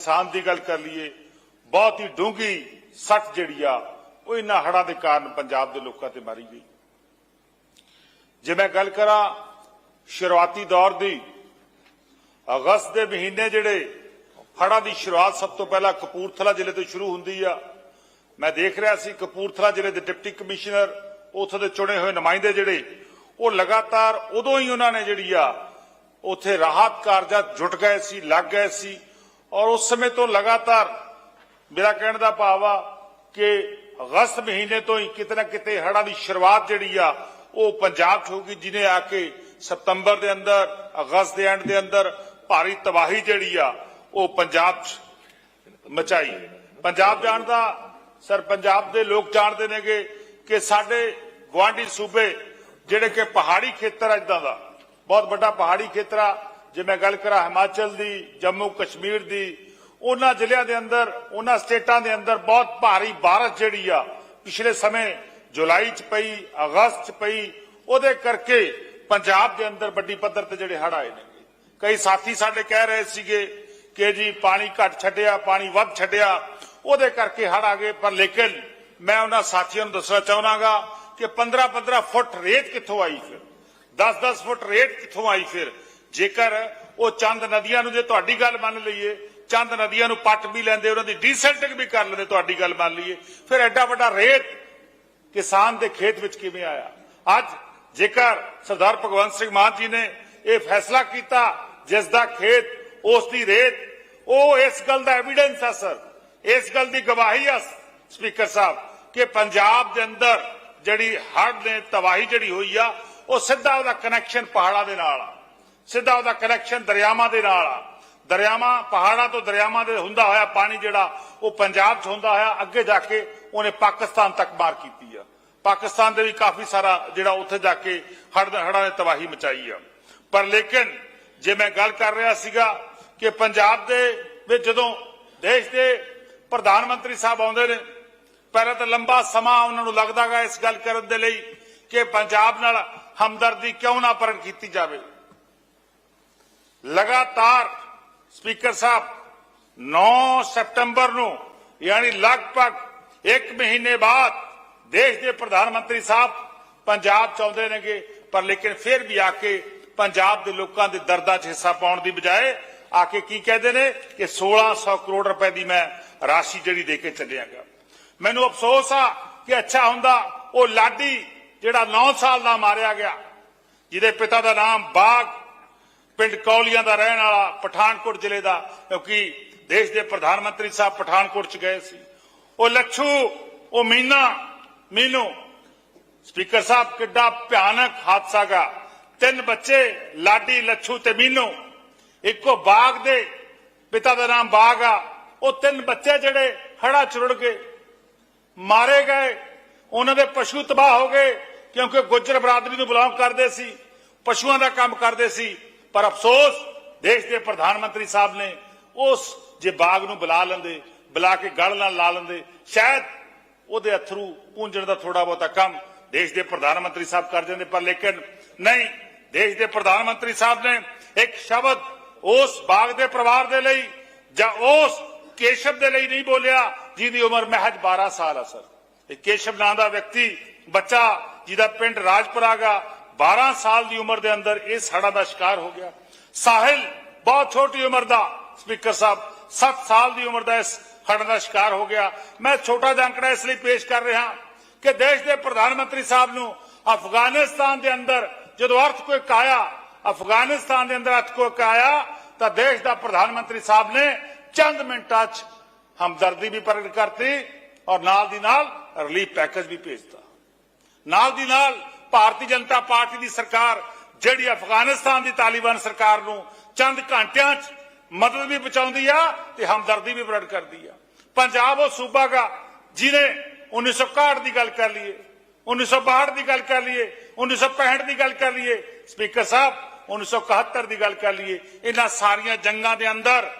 ਕਿਸਾਨ ਦੀ ਗੱਲ ਕਰ ਲਈਏ, ਬਹੁਤ ਹੀ ਡੂੰਘੀ ਸੱਟ ਜਿਹੜੀ ਆ, ਉਹ ਇਹਨਾਂ ਹੜਾਂ ਦੇ ਕਾਰਨ ਪੰਜਾਬ ਦੇ ਲੋਕਾਂ ਤੇ ਮਾਰੀ ਗਈ। ਜੇ ਮੈਂ ਗੱਲ ਕਰਾਂ ਸ਼ੁਰੂਆਤੀ ਦੌਰ ਦੀ, ਅਗਸਤ ਦੇ ਮਹੀਨੇ ਜਿਹੜੇ ਹੜਾਂ ਦੀ ਸ਼ੁਰੂਆਤ ਸਭ ਤੋਂ ਪਹਿਲਾਂ ਕਪੂਰਥਲਾ ਜ਼ਿਲ੍ਹੇ ਤੋਂ ਸ਼ੁਰੂ ਹੁੰਦੀ ਆ। ਮੈਂ ਦੇਖ ਰਿਹਾ ਸੀ ਕਪੂਰਥਲਾ ਜ਼ਿਲ੍ਹੇ ਦੇ ਡਿਪਟੀ ਕਮਿਸ਼ਨਰ ਉਥੋਂ ਦੇ ਚੁਣੇ ਹੋਏ ਨੁਮਾਇੰਦੇ ਜਿਹੜੇ, ਉਹ ਲਗਾਤਾਰ ਉਦੋਂ ਹੀ ਉਹਨਾਂ ਨੇ ਜਿਹੜੀ ਆ, ਉਥੇ ਰਾਹਤ ਕਾਰਜਾਂ ਜੁਟ ਗਏ ਸੀ, ਲੱਗ ਗਏ ਸੀ। ਔਰ ਉਸ ਸਮੇਂ ਤੋਂ ਲਗਾਤਾਰ ਮੇਰਾ ਕਹਿਣ ਦਾ ਭਾਵ ਆ ਕਿ ਅਗਸਤ ਮਹੀਨੇ ਤੋਂ ਹੀ ਕਿਤੇ ਨਾ ਕਿਤੇ ਹੜ੍ਹਾਂ ਦੀ ਸ਼ੁਰੂਆਤ ਜਿਹੜੀ ਆ, ਉਹ ਪੰਜਾਬ 'ਚ ਹੋਗੀ ਜਿਹਨੇ ਆ ਕੇ ਸਤੰਬਰ ਦੇ ਅੰਦਰ, ਅਗਸਤ ਦੇ ਐਂਡ ਦੇ ਅੰਦਰ ਭਾਰੀ ਤਬਾਹੀ ਜਿਹੜੀ ਆ, ਉਹ ਪੰਜਾਬ 'ਚ ਮਚਾਈ ਪੰਜਾਬ ਜਾਣਦਾ ਸਰ ਪੰਜਾਬ ਦੇ ਲੋਕ ਜਾਣਦੇ ਨੇਗੇ ਕਿ ਸਾਡੇ ਗਵਾਂਢੀ ਸੂਬੇ, ਜਿਹੜੇ ਕਿ ਪਹਾੜੀ ਖੇਤਰ ਆ ਇਦਾਂ ਦਾ, ਬਹੁਤ ਵੱਡਾ ਪਹਾੜੀ ਖੇਤਰ ਆ ਜੇ ਮੈਂ ਗੱਲ ਕਰਾਂ ਹਿਮਾਚਲ ਦੀ, ਜੰਮੂ ਕਸ਼ਮੀਰ ਦੀ, ਉਹਨਾਂ ਜ਼ਿਲ੍ਹਿਆਂ ਦੇ ਅੰਦਰ, ਉਹਨਾਂ ਸਟੇਟਾਂ ਦੇ ਅੰਦਰ ਬਹੁਤ ਭਾਰੀ ਬਾਰਿਸ਼ ਜਿਹੜੀ ਆ, ਪਿਛਲੇ ਸਮੇਂ ਜੁਲਾਈ ਚ ਪਈ, ਅਗਸਤ ਚ ਪਈ, ਉਹਦੇ ਕਰਕੇ ਪੰਜਾਬ ਦੇ ਅੰਦਰ ਵੱਡੀ ਪੱਧਰ ਤੇ ਜਿਹੜੇ ਹੜ੍ਹ ਆਏ ਨੇ। ਕਈ ਸਾਥੀ ਸਾਡੇ ਕਹਿ ਰਹੇ ਸੀਗੇ ਕਿ ਜੀ ਪਾਣੀ ਘੱਟ ਛੱਡਿਆ, ਪਾਣੀ ਵੱਧ ਛੱਡਿਆ, ਉਹਦੇ ਕਰਕੇ ਹੜ ਆ ਗਏ। ਪਰ ਲੇਕਿਨ ਮੈਂ ਉਹਨਾਂ ਸਾਥੀਆਂ ਨੂੰ ਦੱਸਣਾ ਚਾਹਣਾਗਾ ਕਿ 15-15 ਫੁੱਟ ਰੇਤ ਕਿੱਥੋਂ ਆਈ ਫਿਰ? 10-10 ਫੁੱਟ ਰੇਤ ਕਿੱਥੋਂ ਆਈ ਫਿਰ? ਜੇਕਰ ਉਹ ਚੰਦ ਨਦੀਆਂ ਨੂੰ ਜੇ ਤੁਹਾਡੀ ਗੱਲ ਮੰਨ ਲਈਏ, ਚੰਦ ਨਦੀਆਂ ਨੂੰ ਪੱਟ ਵੀ ਲੈਂਦੇ, ਉਹਨਾਂ ਦੀ ਡੀਸੈਂਟਿੰਗ ਵੀ ਕਰ ਲੈਂਦੇ, ਤੁਹਾਡੀ ਗੱਲ ਮੰਨ ਲਈਏ, ਫਿਰ ਐਡਾ ਵੱਡਾ ਰੇਤ ਕਿਸਾਨ ਦੇ ਖੇਤ ਵਿੱਚ ਕਿਵੇਂ ਆਇਆ? ਅੱਜ ਜੇਕਰ ਸਰਦਾਰ ਭਗਵੰਤ ਸਿੰਘ ਮਾਨ ਜੀ ਨੇ ਇਹ ਫੈਸਲਾ ਕੀਤਾ, ਜਿਸ ਦਾ ਖੇਤ, ਉਸ ਦੀ ਰੇਤ, ਉਹ ਇਸ ਗੱਲ ਦਾ ਐਵੀਡੈਂਸ ਹੈ ਸਰ। ਇਸ ਗੱਲ ਦੀ ਗਵਾਹੀ ਹੈ ਸਪੀਕਰ ਸਾਹਿਬ ਕਿ ਪੰਜਾਬ ਦੇ ਅੰਦਰ ਜਿਹੜੀ ਹੜ੍ਹ ਨੇ ਤਬਾਹੀ ਜਿਹੜੀ ਹੋਈ ਆ, ਉਹ ਸਿੱਧਾ ਉਹਦਾ ਕਨੈਕਸ਼ਨ ਪਹਾੜਾਂ ਦੇ ਨਾਲ ਆ। ਸਿੱਧਾ ਉਹਦਾ ਕਨੈਕਸ਼ਨ ਦਰਿਆਵਾਂ ਦੇ ਨਾਲ ਆ। ਦਰਿਆਵਾਂ, ਪਹਾੜਾਂ ਤੋਂ ਦਰਿਆਵਾਂ ਦੇ ਹੁੰਦਾ ਹੋਇਆ ਪਾਣੀ ਜਿਹੜਾ, ਉਹ ਪੰਜਾਬ 'ਚ ਹੁੰਦਾ ਹੋਇਆ, ਅੱਗੇ ਜਾ ਕੇ ਉਹਨੇ ਪਾਕਿਸਤਾਨ ਤੱਕ ਮਾਰ ਕੀਤੀ ਆ। ਪਾਕਿਸਤਾਨ ਦੇ ਵੀ ਕਾਫੀ ਸਾਰਾ ਜਿਹੜਾ ਉੱਥੇ ਜਾ ਕੇ ਹੜ੍ਹ ਹੜ੍ਹਾਂ ਨੇ ਤਬਾਹੀ ਮਚਾਈ ਆ। ਪਰ ਲੇਕਿਨ ਜੇ ਮੈਂ ਗੱਲ ਕਰ ਰਿਹਾ ਸੀਗਾ ਕਿ ਪੰਜਾਬ ਦੇ ਵਿੱਚ ਜਦੋਂ ਦੇਸ਼ ਦੇ ਪ੍ਰਧਾਨ ਮੰਤਰੀ ਸਾਹਿਬ ਆਉਂਦੇ ਨੇ, ਪਹਿਲਾਂ ਤਾਂ ਲੰਬਾ ਸਮਾਂ ਉਹਨਾਂ ਨੂੰ ਲੱਗਦਾਗਾ ਇਸ ਗੱਲ ਕਰਨ ਦੇ ਲਈ ਕਿ ਪੰਜਾਬ ਨਾਲ ਹਮਦਰਦੀ ਕਿਉਂ ਨਾ ਪ੍ਰਗਟ ਕੀਤੀ ਜਾਵੇ। ਲਗਾਤਾਰ ਸਪੀਕਰ ਸਾਹਿਬ 9 ਸਤੰਬਰ ਨੂੰ, ਯਾਨੀ ਲਗਭਗ 1 ਮਹੀਨੇ ਬਾਅਦ ਦੇਸ਼ ਦੇ ਪ੍ਰਧਾਨ ਮੰਤਰੀ ਸਾਹਿਬ ਪੰਜਾਬ ਚ ਆਉਂਦੇ ਨੇਗੇ, ਪਰ ਲੇਕਿਨ ਫਿਰ ਵੀ ਆ ਕੇ ਪੰਜਾਬ ਦੇ ਲੋਕਾਂ ਦੇ ਦਰਦਾਂ 'ਚ ਹਿੱਸਾ ਪਾਉਣ ਦੀ ਬਜਾਏ ਆ ਕੇ ਕੀ ਕਹਿੰਦੇ ਨੇ ਕਿ 1600 ਕਰੋੜ ਰੁਪਏ ਦੀ ਮੈਂ ਰਾਸ਼ੀ ਜਿਹੜੀ ਦੇ ਕੇ ਚੱਲਿਆਗਾ। ਮੈਨੂੰ ਅਫਸੋਸ ਆ ਕਿ ਅੱਛਾ ਹੁੰਦਾ ਉਹ ਲਾਡੀ ਜਿਹੜਾ 9 ਸਾਲ ਦਾ ਮਾਰਿਆ ਗਿਆ, ਜਿਹਦੇ ਪਿਤਾ ਦਾ ਨਾਮ ਬਾਗ ਪਿੰਡ ਕੌਲੀਆਂ ਦਾ ਰਹਿਣ ਵਾਲਾ ਪਠਾਨਕੋਟ ਜ਼ਿਲ੍ਹੇ ਦਾ, ਕਿਉਂਕਿ ਦੇਸ਼ ਦੇ ਪ੍ਰਧਾਨ ਮੰਤਰੀ ਸਾਹਿਬ ਪਠਾਨਕੋਟ ਚ ਗਏ ਸੀ। ਉਹ ਲੱਛੂ, ਉਹ ਮੀਨਾ, ਮੀਨੂ, ਸਪੀਕਰ ਸਾਹਿਬ ਕਿੱਡਾ ਭਿਆਨਕ ਹਾਦਸਾ ਗਾ। ਤਿੰਨ ਬੱਚੇ, ਲਾਡੀ, ਲੱਛੂ ਤੇ ਮੀਨੂ। ਇੱਕੋ ਬਾਗ ਦੇ ਪਿਤਾ ਦਾ ਨਾਮ ਬਾਗ ਆ। ਉਹ ਤਿੰਨ ਬੱਚੇ ਜਿਹੜੇ ਹੜਾ ਚੁਰੜ ਗਏ, ਮਾਰੇ ਗਏ। ਉਹਨਾਂ ਦੇ ਪਸ਼ੂ ਤਬਾਹ ਹੋ ਗਏ, ਕਿਉਂਕਿ ਗੁੱਜਰ ਬਰਾਦਰੀ ਨੂੰ ਬਿਲੋਂਗ ਕਰਦੇ ਸੀ, ਪਸ਼ੂਆਂ ਦਾ ਕੰਮ ਕਰਦੇ ਸੀ। ਪਰ ਅਫਸੋਸ, ਦੇਸ਼ ਦੇ ਪ੍ਰਧਾਨ ਮੰਤਰੀ ਸਾਹਿਬ ਨੇ ਉਸ ਜੇ ਬਾਗ ਨੂੰ ਬੁਲਾ ਲੈਂਦੇ, ਬੁਲਾ ਕੇ ਗਲ ਨਾਲ ਲਾ ਲੈਂਦੇ, ਸ਼ਾਇਦ ਉਹਦੇ ਅਥਰੂ ਪੂੰਝਣ ਦਾ ਥੋੜਾ ਬਹੁਤਾ ਕੰਮ ਦੇਸ਼ ਦੇ ਪ੍ਰਧਾਨ ਮੰਤਰੀ ਸਾਹਿਬ ਕਰ ਜਾਂਦੇ, ਪਰ ਲੇਕਿਨ ਨਹੀਂ, ਦੇਸ਼ ਦੇ ਪ੍ਰਧਾਨ ਮੰਤਰੀ ਸਾਹਿਬ ਨੇ ਇੱਕ ਸ਼ਬਦ ਉਸ ਬਾਗ ਦੇ ਪਰਿਵਾਰ ਦੇ ਲਈ ਜਾਂ ਉਸ ਕੇਸ਼ਵ ਦੇ ਲਈ ਨਹੀਂ ਬੋਲਿਆ, ਜਿਹਦੀ ਉਮਰ ਮਹਿਜ 12 ਸਾਲ ਆ, ਸਰ। ਇਹ ਕੇਸ਼ਵ ਨਾਂ ਦਾ ਵਿਅਕਤੀ, ਬੱਚਾ ਜਿਹਦਾ ਪਿੰਡ ਰਾਜਪੁਰਾਗਾ 12 ਸਾਲ ਦੀ ਉਮਰ ਦੇ ਅੰਦਰ ਇਸ ਹੜ੍ਹਾਂ ਦਾ ਸ਼ਿਕਾਰ ਹੋ ਗਿਆ। ਸਾਹਿਲ ਬਹੁਤ ਛੋਟੀ ਉਮਰ ਦਾ, ਸਪੀਕਰ ਸਾਹਿਬ। 7 ਸਾਲ ਦੀ ਉਮਰ ਦਾ ਇਸ ਹੜ੍ਹਾਂ ਦਾ ਸ਼ਿਕਾਰ ਹੋ ਗਿਆ। ਮੈਂ ਛੋਟਾ ਜਿਹਾ ਅੰਕੜਾ ਇਸ ਲਈ ਪੇਸ਼ ਕਰ ਰਿਹਾ ਕਿ ਦੇਸ਼ ਦੇ ਪ੍ਰਧਾਨ ਮੰਤਰੀ ਸਾਹਿਬ ਨੂੰ ਅਫਗਾਨਿਸਤਾਨ ਦੇ ਅੰਦਰ ਜਦੋਂ ਅਰਥਕੁਇਕ ਆਇਆ, ਅਫਗਾਨਿਸਤਾਨ ਦੇ ਅੰਦਰ ਅਰਥਕੁਇਕ ਆਇਆ, ਤਾਂ ਦੇਸ਼ ਦਾ ਪ੍ਰਧਾਨ ਮੰਤਰੀ ਸਾਹਿਬ ਨੇ ਚੰਦ ਮਿੰਟਾਂ 'ਚ ਹਮਦਰਦੀ ਵੀ ਪ੍ਰਗਟ ਕਰਤੀ ਔਰ ਨਾਲ ਦੀ ਨਾਲ ਰਿਲੀਫ ਪੈਕੇਜ ਵੀ ਭੇਜਤਾ। ਨਾਲ ਦੀ ਨਾਲ ਭਾਰਤੀ ਜਨਤਾ ਪਾਰਟੀ ਦੀ ਸਰਕਾਰ, ਜਿਹੜੀ ਅਫਗਾਨਿਸਤਾਨ ਦੀ ਤਾਲਿਬਾਨ ਸਰਕਾਰ ਨੂੰ ਚੰਦ ਘੰਟਿਆਂ 'ਚ ਮਦਦ ਵੀ ਪਹੁੰਚਾਉਂਦੀ ਆ ਤੇ ਹਮਦਰਦੀ ਵੀ ਪ੍ਰਗਟ ਕਰਦੀ ਆ। ਪੰਜਾਬ ਉਹ ਸੂਬਾ ਗਾ ਜਿਹਨੇ 1961 ਦੀ ਗੱਲ ਕਰ ਲਈਏ 1962 ਦੀ ਗੱਲ ਕਰ ਲਈਏ 1965 ਦੀ ਗੱਲ ਕਰ ਲਈਏ, ਸਪੀਕਰ ਸਾਹਿਬ 1971 ਦੀ ਗੱਲ ਕਰ ਲਈਏ, ਇਹਨਾਂ ਸਾਰੀਆਂ ਜੰਗਾਂ ਦੇ ਅੰਦਰ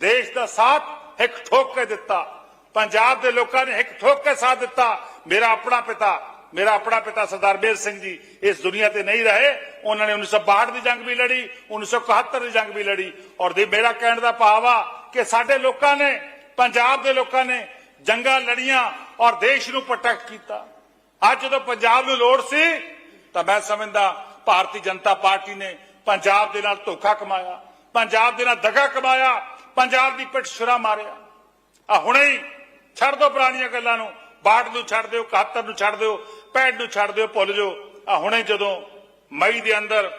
ਦੇਸ਼ ਦਾ ਸਾਥ ਇੱਕ ਠੋਕ ਕੇ ਦਿੱਤਾ, ਪੰਜਾਬ ਦੇ ਲੋਕਾਂ ਨੇ ਇੱਕ ਠੋਕ ਕੇ ਸਾਥ ਦਿੱਤਾ, ਮੇਰਾ ਆਪਣਾ ਪਿਤਾ ਮੇਰਾ ਆਪਣਾ ਪਿਤਾ ਸਰਦਾਰ ਬੇਰ ਸਿੰਘ ਜੀ ਇਸ ਦੁਨੀਆ ਤੇ ਨਹੀਂ ਰਹੇ, ਉਹਨਾਂ ਨੇ 1962 ਦੀ ਜੰਗ ਵੀ ਲੜੀ 1971 ਦੀ ਜੰਗ ਵੀ ਲੜੀ। ਔਰ ਦੇ ਮੇਰਾ ਕਹਿਣ ਦਾ ਭਾਵ ਆ ਕਿ ਸਾਡੇ ਲੋਕਾਂ ਨੇ, ਪੰਜਾਬ ਦੇ ਲੋਕਾਂ ਨੇ ਜੰਗਾਂ ਲੜੀਆਂ ਔਰ ਦੇਸ਼ ਨੂੰ ਪ੍ਰੋਟੈਕਟ ਕੀਤਾ। ਅੱਜ ਜਦੋਂ ਪੰਜਾਬ ਨੂੰ ਲੋੜ ਸੀ, ਤਾਂ ਮੈਂ ਸਮਝਦਾ ਭਾਰਤੀ ਜਨਤਾ ਪਾਰਟੀ ਨੇ ਪੰਜਾਬ ਦੇ ਨਾਲ ਧੋਖਾ ਕਮਾਇਆ, ਪੰਜਾਬ ਦੇ ਨਾਲ ਦਗਾ ਕਮਾਇਆ, ਪੰਜਾਬ ਦੀ ਪਿੱਠ ਛੁਰਾ ਮਾਰਿਆ। ਆ ਹੁਣੇ ਹੀ ਛੱਡ ਦਿਓ ਪੁਰਾਣੀਆਂ ਗੱਲਾਂ ਨੂੰ ਬਾੜ ਨੂੰ ਛੱਡ ਦਿਓ 71 ਨੂੰ ਛੱਡ ਦਿਓ 65 ਨੂੰ ਛੱਡ ਦਿਓ, ਭੁੱਲ ਜਾਓ। ਆ ਹੁਣੇ ਜਦੋਂ ਮਈ ਦੇ ਅੰਦਰ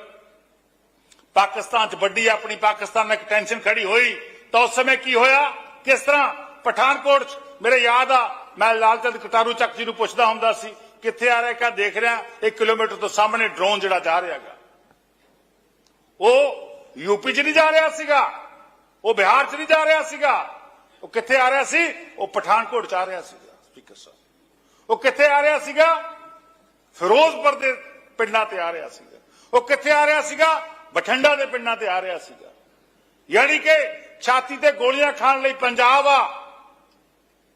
ਪਾਕਿਸਤਾਨ 'ਚ ਵੱਡੀ ਆਪਣੀ ਪਾਕਿਸਤਾਨ ਨਾਲ ਇੱਕ ਟੈਨਸ਼ਨ ਖੜੀ ਹੋਈ, ਤਾਂ ਉਸ ਸਮੇਂ ਕੀ ਹੋਇਆ? ਕਿਸ ਤਰ੍ਹਾਂ? ਪਠਾਨਕੋਟ 'ਚ, ਮੇਰੇ ਯਾਦ ਆ, ਮੈਂ ਲਾਲਚੰਦ ਕਟਾਰੂ ਚੱਕ ਜੀ ਨੂੰ ਪੁੱਛਦਾ ਹੁੰਦਾ ਸੀ, ਕਿੱਥੇ ਆ ਰਿਹਾ ਕਾ ਦੇਖ ਰਿਹਾ? 1 ਕਿਲੋਮੀਟਰ ਤੋਂ ਸਾਹਮਣੇ ਡਰੋਨ ਜਿਹੜਾ ਜਾ ਰਿਹਾਗਾ ਉਹ ਯੂਪੀ 'ਚ ਨਹੀਂ ਜਾ ਰਿਹਾ ਸੀਗਾ। ਉਹ ਬਿਹਾਰ 'ਚ ਨਹੀਂ ਜਾ ਰਿਹਾ ਸੀਗਾ। ਉਹ ਕਿੱਥੇ ਆ ਰਿਹਾ ਸੀ? ਉਹ ਪਠਾਨਕੋਟ 'ਚ ਆ ਰਿਹਾ ਸੀਗਾ, ਸਪੀਕਰ ਸਾਹਿਬ। ਉਹ ਕਿੱਥੇ ਆ ਰਿਹਾ ਸੀਗਾ? ਫਿਰੋਜ਼ਪੁਰ ਦੇ ਪਿੰਡਾਂ ਤੇ ਆ ਰਿਹਾ ਸੀਗਾ। ਉਹ ਕਿੱਥੇ ਆ ਰਿਹਾ ਸੀਗਾ? ਬਠਿੰਡਾ ਦੇ ਪਿੰਡਾਂ ਤੇ ਆ ਰਿਹਾ ਸੀਗਾ। ਯਾਨੀ ਕਿ ਛਾਤੀ ਤੇ ਗੋਲੀਆਂ ਖਾਣ ਲਈ ਪੰਜਾਬ ਆ।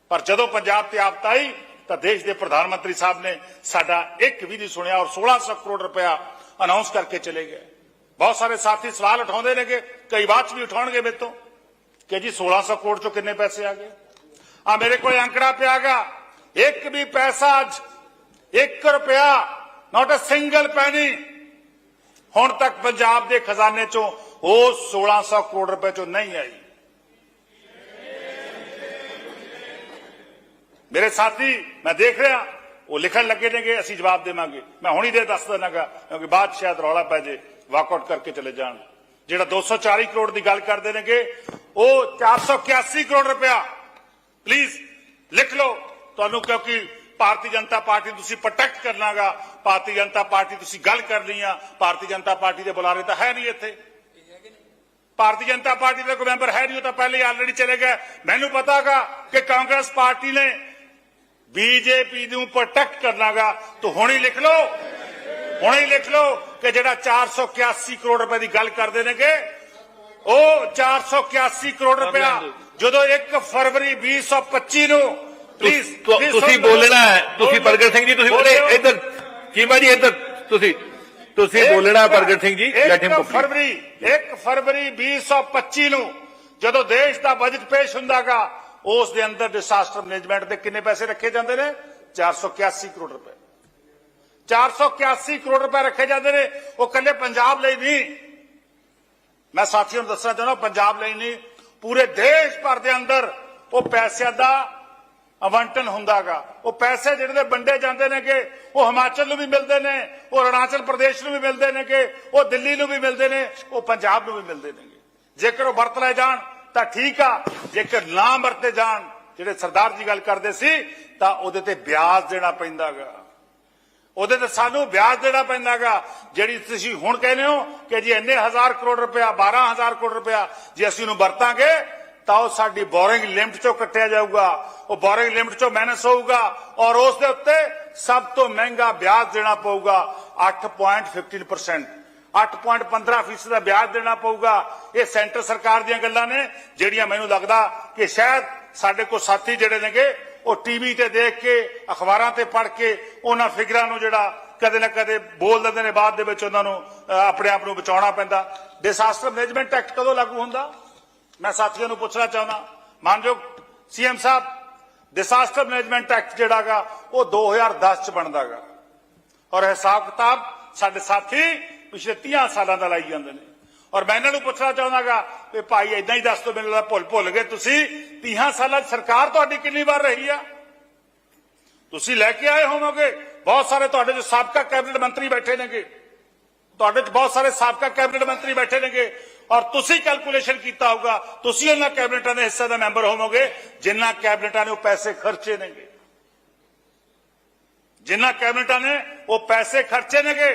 ਪਰ ਜਦੋਂ ਪੰਜਾਬ ਤੇ ਆਫਤ ਆਈ, ਤਾਂ ਦੇਸ਼ ਦੇ ਪ੍ਰਧਾਨ ਮੰਤਰੀ ਸਾਹਿਬ ਨੇ ਸਾਡਾ ਇੱਕ ਵੀ ਨਹੀਂ ਸੁਣਿਆ ਔਰ 1600 ਕਰੋੜ ਰੁਪਇਆ ਅਨਾਉਂਸ ਕਰਕੇ ਚਲੇ ਗਏ। ਬਹੁਤ ਸਾਰੇ ਸਾਥੀ ਸਵਾਲ ਉਠਾਉਂਦੇ ਨੇ ਕਿ ਕਈ ਬਾਅਦ ਚ ਵੀ ਉਠਾਉਣਗੇ ਮੇਰੇ ਤੋਂ ਕਿ ਜੀ 1600 ਕਰੋੜ ਚੋਂ ਕਿੰਨੇ ਪੈਸੇ ਆ ਗਏ? ਆ ਮੇਰੇ ਕੋਲ ਅੰਕੜਾ ਪਿਆਗਾ ਇੱਕ ਵੀ ਪੈਸਾ ਅੱਜ 1 ਰੁਪਿਆ ਨਾਟ ਅ ਸਿੰਗਲ ਪੈਨੀ ਹੁਣ ਤੱਕ ਪੰਜਾਬ ਦੇ ਖਜ਼ਾਨੇ ਚੋਂ ਉਹ 1600 ਕਰੋੜ ਰੁਪਏ ਚੋਂ ਨਹੀਂ ਆਈ। ਮੇਰੇ ਸਾਥੀ, ਮੈਂ ਦੇਖ ਰਿਹਾ, ਉਹ ਲਿਖਣ ਲੱਗੇ ਨੇਗੇ, ਅਸੀਂ ਜਵਾਬ ਦੇਵਾਂਗੇ। ਮੈਂ ਹੁਣੀ ਦੇ ਦੱਸ ਦੇਣਾਗਾ ਕਿਉਂਕਿ ਬਾਅਦ ਸ਼ਾਇਦ ਰੌਲਾ ਪੈ ਜੇ ਵਾਕਆਊਟ ਕਰਕੇ ਚਲੇ ਜਾਣ। ਜਿਹੜਾ 240 ਕਰੋੜ ਦੀ ਗੱਲ ਕਰਦੇ ਨੇਗੇ, ਉਹ 481 ਕਰੋੜ ਰੁਪਇਆ। ਪਲੀਜ਼ ਲਿਖ ਲਓ। ਤੁਹਾਨੂੰ ਕਿਉਂਕਿ ਭਾਰਤੀ ਜਨਤਾ ਪਾਰਟੀ ਨੂੰ ਤੁਸੀਂ ਪ੍ਰੋਟੈਕਟ ਕਰਨਾਗਾ ਭਾਰਤੀ ਜਨਤਾ ਪਾਰਟੀ ਤੁਸੀਂ ਗੱਲ ਕਰ ਲਈ ਆ ਭਾਰਤੀ ਜਨਤਾ ਪਾਰਟੀ ਦੇ ਬੁਲਾਰੇ ਤਾਂ ਹੈ ਨਹੀਂ ਇੱਥੇ। ਭਾਰਤੀ ਜਨਤਾ ਪਾਰਟੀ ਦਾ ਕੋਈ ਮੈਂਬਰ ਹੈ ਨਹੀਂ ਉਹ ਤਾਂ ਪਹਿਲੇ ਹੀ ਆਲਰੇਡੀ ਚਲੇ ਗਏ। ਮੈਨੂੰ ਪਤਾਗਾ ਕਿ ਕਾਂਗਰਸ ਪਾਰਟੀ ਨੇ ਬੀਜੇਪੀ ਨੂੰ ਪ੍ਰੋਟੈਕਟ ਕਰਨਾਗਾ। ਤੂੰ ਹੁਣੇ ਲਿਖ ਲਓ ਹੁਣੇ ਹੀ ਲਿਖ ਲਓ ਕਿ ਜਿਹੜਾ 481 ਕਰੋੜ ਰੁਪਏ ਦੀ ਗੱਲ ਕਰਦੇ ਨੇਗੇ ਉਹ 481 ਕਰੋੜ ਰੁਪਇਆ ਜਦੋਂ 1 ਫਰਵਰੀ 2025 ਨੂੰ ਪਲੀਜ਼ ਤੁਸੀਂ ਬੋਲਣਾ ਹੈ। ਤੁਸੀਂ ਪ੍ਰਗਟ ਸਿੰਘ ਜੀ ਤੁਸੀਂ ਬੋਲੇ। ਇੱਧਰ ਚੀਮਾ ਜੀ ਇੱਧਰ। ਤੁਸੀਂ ਤੁਸੀਂ ਬੋਲਣਾ Pargat Singh ji let him 1 complete ਫਰਵਰੀ 1 ਫਰਵਰੀ 2025 ਨੂੰ ਜਦੋਂ ਦੇਸ਼ ਦਾ ਬਜਟ ਪੇਸ਼ ਹੁੰਦਾਗਾ ਉਸ ਦੇ ਅੰਦਰ ਡਿਸਾਸਟਰ ਮੈਨੇਜਮੈਂਟ ਦੇ ਕਿੰਨੇ ਪੈਸੇ ਰੱਖੇ ਜਾਂਦੇ ਨੇ? 481 ਕਰੋੜ ਰੁਪਏ। 481 ਕਰੋੜ ਰੁਪਏ ਰੱਖੇ ਜਾਂਦੇ ਨੇ। ਉਹ ਕੱਲੇ ਪੰਜਾਬ ਲਈ ਨਹੀਂ। ਮੈਂ ਸਾਥੀਆਂ ਨੂੰ ਦੱਸਣਾ ਚਾਹੁੰਦਾ ਪੰਜਾਬ ਲਈ ਨਹੀਂ। ਪੂਰੇ ਦੇਸ਼ ਭਰ ਦੇ ਅੰਦਰ ਉਹ ਪੈਸਿਆਂ ਦਾ ਅਵੰਟਨ ਹੁੰਦਾਗਾ। ਉਹ ਪੈਸੇ ਜਿਹੜੇ ਵੰਡੇ ਜਾਂਦੇ ਨੇ ਕਿ ਉਹ ਹਿਮਾਚਲ ਨੂੰ ਵੀ ਮਿਲਦੇ ਨੇ, ਉਹ ਅਰੁਣਾਚਲ ਪ੍ਰਦੇਸ਼ ਨੂੰ ਵੀ ਮਿਲਦੇ ਨੇ ਕਿ ਉਹ ਦਿੱਲੀ ਨੂੰ ਵੀ ਮਿਲਦੇ ਨੇ, ਉਹ ਪੰਜਾਬ ਨੂੰ ਵੀ ਮਿਲਦੇ ਨੇ ਜੇਕਰ ਉਹ ਵਰਤ ਲੈ ਜਾਣ, ਤਾਂ ਠੀਕ ਆ। ਜੇਕਰ ਨਾ ਵਰਤੇ ਜਾਣ, ਜਿਹੜੇ ਸਰਦਾਰ ਜੀ ਗੱਲ ਕਰਦੇ ਸੀ, ਤਾਂ ਉਹਦੇ ਤੇ ਵਿਆਜ ਦੇਣਾ ਪੈਂਦਾਗਾ। ਉਹਦੇ ਤੇ ਸਾਨੂੰ ਵਿਆਜ ਦੇਣਾ ਪੈਂਦਾਗਾ। ਜਿਹੜੀ ਤੁਸੀਂ ਹੁਣ ਕਹਿੰਦੇ ਹੋ ਕਿ ਜੀ ਇੰਨੇ ਹਜ਼ਾਰ ਕਰੋੜ ਰੁਪਇਆ 12000 ਕਰੋੜ ਰੁਪਇਆ ਜੇ ਅਸੀਂ ਉਹਨੂੰ ਵਰਤਾਂਗੇ ਤਾਂ ਉਹ ਸਾਡੀ ਬੋਰਿੰਗ ਲਿਮਟ ਚੋਂ ਕੱਟਿਆ ਜਾਊਗਾ। ਉਹ ਬੋਰਿੰਗ ਲਿਮਟ ਚੋਂ ਮਾਈਨਸ ਹੋਊਗਾ ਔਰ ਉਸ ਦੇ ਉੱਤੇ ਸਭ ਤੋਂ ਮਹਿੰਗਾ ਵਿਆਜ ਦੇਣਾ ਪਊਗਾ 8.15% 8.15% ਦਾ ਵਿਆਜ ਦੇਣਾ ਪਊਗਾ। ਇਹ ਸੈਂਟਰ ਸਰਕਾਰ ਦੀਆਂ ਗੱਲਾਂ ਨੇ, ਜਿਹੜੀਆਂ ਮੈਨੂੰ ਲੱਗਦਾ ਕਿ ਸ਼ਾਇਦ ਸਾਡੇ ਕੋਲ ਸਾਥੀ ਜਿਹੜੇ ਨੇਗੇ, ਉਹ ਟੀਵੀ ਤੇ ਦੇਖ ਕੇ, ਅਖਬਾਰਾਂ ਤੇ ਪੜ੍ਹ ਕੇ, ਉਹਨਾਂ ਫਿਗਰਾਂ ਨੂੰ ਜਿਹੜਾ ਕਦੇ ਨਾ ਕਦੇ ਬੋਲ ਦਿੰਦੇ ਨੇ, ਬਾਅਦ ਦੇ ਵਿੱਚ ਉਹਨਾਂ ਨੂੰ ਆਪਣੇ ਆਪ ਨੂੰ ਬਚਾਉਣਾ ਪੈਂਦਾ। ਡਿਸਾਸਟਰ ਮੈਨੇਜਮੈਂਟ ਐਕਟ ਕਦੋਂ ਲਾਗੂ ਹੁੰਦਾ? ਮੈਂ ਸਾਥੀਆਂ ਨੂੰ ਪੁੱਛਣਾ ਚਾਹੁੰਦਾ ਮਾਨਯੋਗ ਸੀਐਮ ਸਾਹਿਬ ਡਿਸਾਸਟਰ ਮੈਨੇਜਮੈਂਟ ਐਕਟ ਜਿਹੜਾਗਾ ਉਹ 2010 ਚ ਬਣਦਾਗਾ ਔਰ ਹਿਸਾਬ ਕਿਤਾਬ ਸਾਡੇ ਸਾਥੀ ਪਿਛਲੇ 30 ਸਾਲਾਂ ਦਾ ਲਾਈ ਜਾਂਦੇ ਨੇ ਔਰ ਮੈਂ ਇਹਨਾਂ ਨੂੰ ਪੁੱਛਣਾ ਚਾਹੁੰਦਾਗਾ ਕਿ ਭਾਈ ਇਦਾਂ ਹੀ ਦੱਸ ਦੋ ਮੈਨੂੰ ਲੱਗਦਾ ਭੁੱਲ ਭੁੱਲ ਗਏ ਤੁਸੀਂ। 30 ਸਾਲਾਂ 'ਚ ਸਰਕਾਰ ਤੁਹਾਡੀ ਕਿੰਨੀ ਵਾਰ ਰਹੀ ਆ? ਤੁਸੀਂ ਲੈ ਕੇ ਆਏ ਹੋਵੋਗੇ। ਬਹੁਤ ਸਾਰੇ ਤੁਹਾਡੇ ਜੋ ਸਾਬਕਾ ਕੈਬਨਿਟ ਮੰਤਰੀ ਬੈਠੇ ਨੇਗੇ। ਤੁਹਾਡੇ 'ਚ ਬਹੁਤ ਸਾਰੇ ਸਾਬਕਾ ਕੈਬਨਿਟ ਮੰਤਰੀ ਬੈਠੇ ਨੇਗੇ। ਔਰ ਤੁਸੀਂ ਕੈਲਕੂਲੇਸ਼ਨ ਕੀਤਾ ਹੋਊਗਾ ਤੁਸੀਂ ਉਹਨਾਂ ਕੈਬਨਿਟਾਂ ਦੇ ਹਿੱਸੇ ਦਾ ਮੈਂਬਰ ਹੋਵੋਗੇ ਜਿਨ੍ਹਾਂ ਕੈਬਨਿਟਾਂ ਨੇ ਉਹ ਪੈਸੇ ਖਰਚੇ ਨੇਗੇ ਜਿਨ੍ਹਾਂ ਕੈਬਨਿਟਾਂ ਨੇ ਉਹ ਪੈਸੇ ਖਰਚੇ ਨੇਗੇ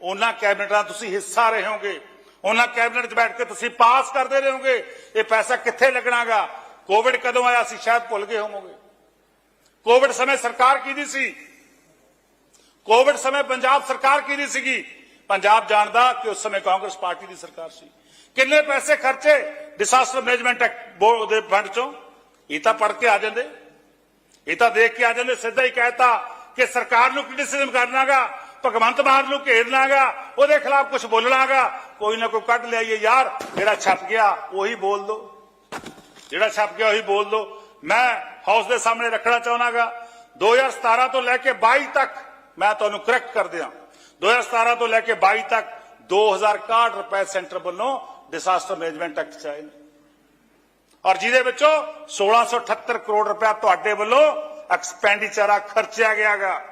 ਉਹਨਾਂ ਕੈਬਨਿਟਾਂ ਦਾ ਤੁਸੀਂ ਹਿੱਸਾ ਰਹੇ ਹੋਗੇ ਉਹਨਾਂ ਕੈਬਨਿਟ 'ਚ ਬੈਠ ਕੇ ਤੁਸੀਂ ਪਾਸ ਕਰਦੇ ਰਹੋਗੇ ਇਹ ਪੈਸਾ ਕਿੱਥੇ ਲੱਗਣਾਗਾ ਕੋਵਿਡ ਕਦੋਂ ਆਇਆ ਸੀ ਸ਼ਾਇਦ ਭੁੱਲ ਗਏ ਹੋਵੋਗੇ ਕੋਵਿਡ ਸਮੇਂ ਸਰਕਾਰ ਕਿਹਦੀ ਸੀ ਕੋਵਿਡ ਸਮੇਂ ਪੰਜਾਬ ਸਰਕਾਰ ਕਿਹਦੀ ਸੀਗੀ ਪੰਜਾਬ ਜਾਣਦਾ ਕਿ ਉਸ ਸਮੇਂ ਕਾਂਗਰਸ ਪਾਰਟੀ ਦੀ ਸਰਕਾਰ ਸੀ ਕਿੰਨੇ ਪੈਸੇ ਖਰਚੇ? ਡਿਸਾਸਟਰ ਮੈਨੇਜਮੈਂਟ ਐਕਟ ਬੋਰਡ ਦੇ ਫੰਡ ਚੋਂ। ਇਹ ਤਾਂ ਪੜ ਕੇ ਆ ਜਾਂਦੇ। ਇਹ ਤਾਂ ਦੇਖ ਕੇ ਆ ਜਾਂਦੇ। ਸਿੱਧਾ ਹੀ ਕਹਿਤਾ ਕਿ ਸਰਕਾਰ ਨੂੰ ਕ੍ਰਿਟਿਸਿਜ਼ਮ ਕਰਨਾਗਾ, ਭਗਵੰਤ ਮਾਨ ਨੂੰ ਘੇਰਨਾਗਾ, ਉਹਦੇ ਖਿਲਾਫ ਕੁਝ ਬੋਲਣਾਗਾ। ਕੋਈ ਨਾ ਕੋਈ ਕੱਢ ਲਿਆਈਏ ਯਾਰ, ਜਿਹੜਾ ਛਪ ਗਿਆ, ਉਹੀ ਬੋਲ ਦੋ। ਜਿਹੜਾ ਛਪ ਗਿਆ, ਉਹੀ ਬੋਲ ਦੋ। ਮੈਂ ਹਾਊਸ ਦੇ ਸਾਹਮਣੇ ਰੱਖਣਾ ਚਾਹਨਾਗਾ। 2017 ਤੋਂ ਲੈ ਕੇ 22 ਤੱਕ ਮੈਂ ਤੁਹਾਨੂੰ ਕਰੈਕਟ ਕਰ ਦਿਆਂ। 2017 ਤੋਂ ਲੈ ਕੇ 22 ਤੱਕ 2061 ਰੁਪਏ ਸੈਂਟਰ ਵੱਲੋਂ ਡਿਸਾਸਟਰ ਮੈਨੇਜਮੈਂਟ ਐਕਟ ਚ ਆਏ ਨੇ। ਔਰ ਜਿਹਦੇ ਵਿੱਚੋਂ 1678 ਕਰੋੜ ਰੁਪਇਆ ਤੁਹਾਡੇ ਵੱਲੋਂ ਐਕਸਪੈਂਡੀਚਰ ਆ, ਖਰਚਿਆ ਗਿਆਗਾ।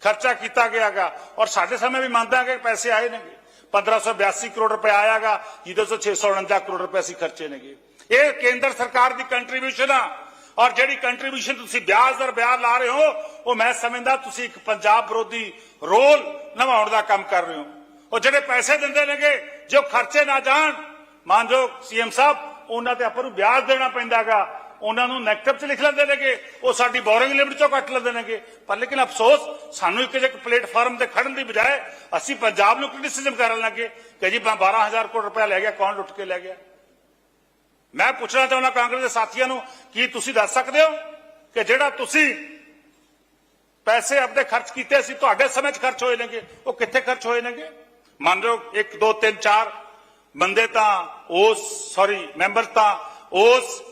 ਖਰਚਾ ਕੀਤਾ ਗਿਆਗਾ। ਔਰ ਸਾਡੇ ਸਮੇਂ ਵੀ ਮੰਨਦਾ ਕਿ ਪੈਸੇ ਆਏ ਨੇਗੇ। 1582 ਕਰੋੜ ਰੁਪਏ ਆਇਆਗਾ, ਜਿਹਦੇ ਤੋਂ 649 ਕਰੋੜ ਰੁਪਏ ਅਸੀਂ ਖਰਚੇ ਨੇਗੇ। ਇਹ ਕੇਂਦਰ ਸਰਕਾਰ ਦੀ ਕੰਟਰੀਬਿਊਸ਼ਨ ਆ। ਔਰ ਜਿਹੜੀ ਕੰਟਰੀਬਿਊਸ਼ਨ ਤੁਸੀਂ ਵਿਆਜ ਦਰ ਵਿਆਜ ਲਾ ਰਹੇ ਹੋ, ਉਹ ਮੈਂ ਸਮਝਦਾ ਤੁਸੀਂ ਇੱਕ ਪੰਜਾਬ ਵਿਰੋਧੀ ਰੋਲ ਨਿਭਾਉਣ ਦਾ ਕੰਮ ਕਰ ਰਹੇ ਹੋ। ਉਹ ਜਿਹੜੇ ਪੈਸੇ ਦਿੰਦੇ ਨੇਗੇ, ਜੋ ਖਰਚੇ ਨਾ ਜਾਣ ਮਾਨਯੋਗ ਸੀਐਮ ਸਾਹਿਬ, ਉਹਨਾਂ ਤੇ ਆਪਾਂ ਨੂੰ ਵਿਆਜ ਦੇਣਾ ਪੈਂਦਾਗਾ, ਉਹਨਾਂ ਨੂੰ ਨੈਗੇਟਿਵ ਚ ਲਿਖ ਲੈਂਦੇ ਨੇਗੇ, ਉਹ ਸਾਡੀ ਬੋਰਿੰਗ ਲਿਮਟ ਚੋਂ ਕੱਟ ਲੈਂਦੇ ਨੇਗੇ। ਪਰ ਲੇਕਿਨ ਅਫਸੋਸ, ਸਾਨੂੰ ਇੱਕ ਇੱਕ ਪਲੇਟਫਾਰਮ ਤੇ ਖੜਨ ਦੀ ਬਜਾਏ ਅਸੀਂ ਪੰਜਾਬ ਨੂੰ ਕ੍ਰਿਟਿਸਿਜ਼ਮ ਕਰਨ ਲੱਗੇ, ਕਿ ਜੀ 12000 ਕਰੋੜ ਰੁਪਏ ਲੈ ਗਿਆ, ਕੌਣ ਲੁੱਟ ਕੇ ਲੈ ਗਿਆ? ਮੈਂ ਪੁੱਛਣਾ ਚਾਹੁੰਦਾ ਕਾਂਗਰਸ ਦੇ ਸਾਥੀਆਂ ਨੂੰ, ਕੀ ਤੁਸੀਂ ਦੱਸ ਸਕਦੇ ਹੋ ਕਿ ਜਿਹੜਾ ਤੁਸੀਂ ਪੈਸੇ ਆਪਣੇ ਖਰਚ ਕੀਤੇ ਸੀ, ਤੁਹਾਡੇ ਸਮੇਂ 'ਚ ਖਰਚ ਹੋਏ ਨੇਗੇ, ਉਹ ਕਿੱਥੇ ਖਰਚ ਹੋਏ ਨੇਗੇ? ਮੰਨ ਲਓ 1 2 3 4 ਬੰਦੇ ਤਾਂ ਉਸ ਸੌਰੀ ਮੈਂਬਰ ਤਾਂ ਉਸ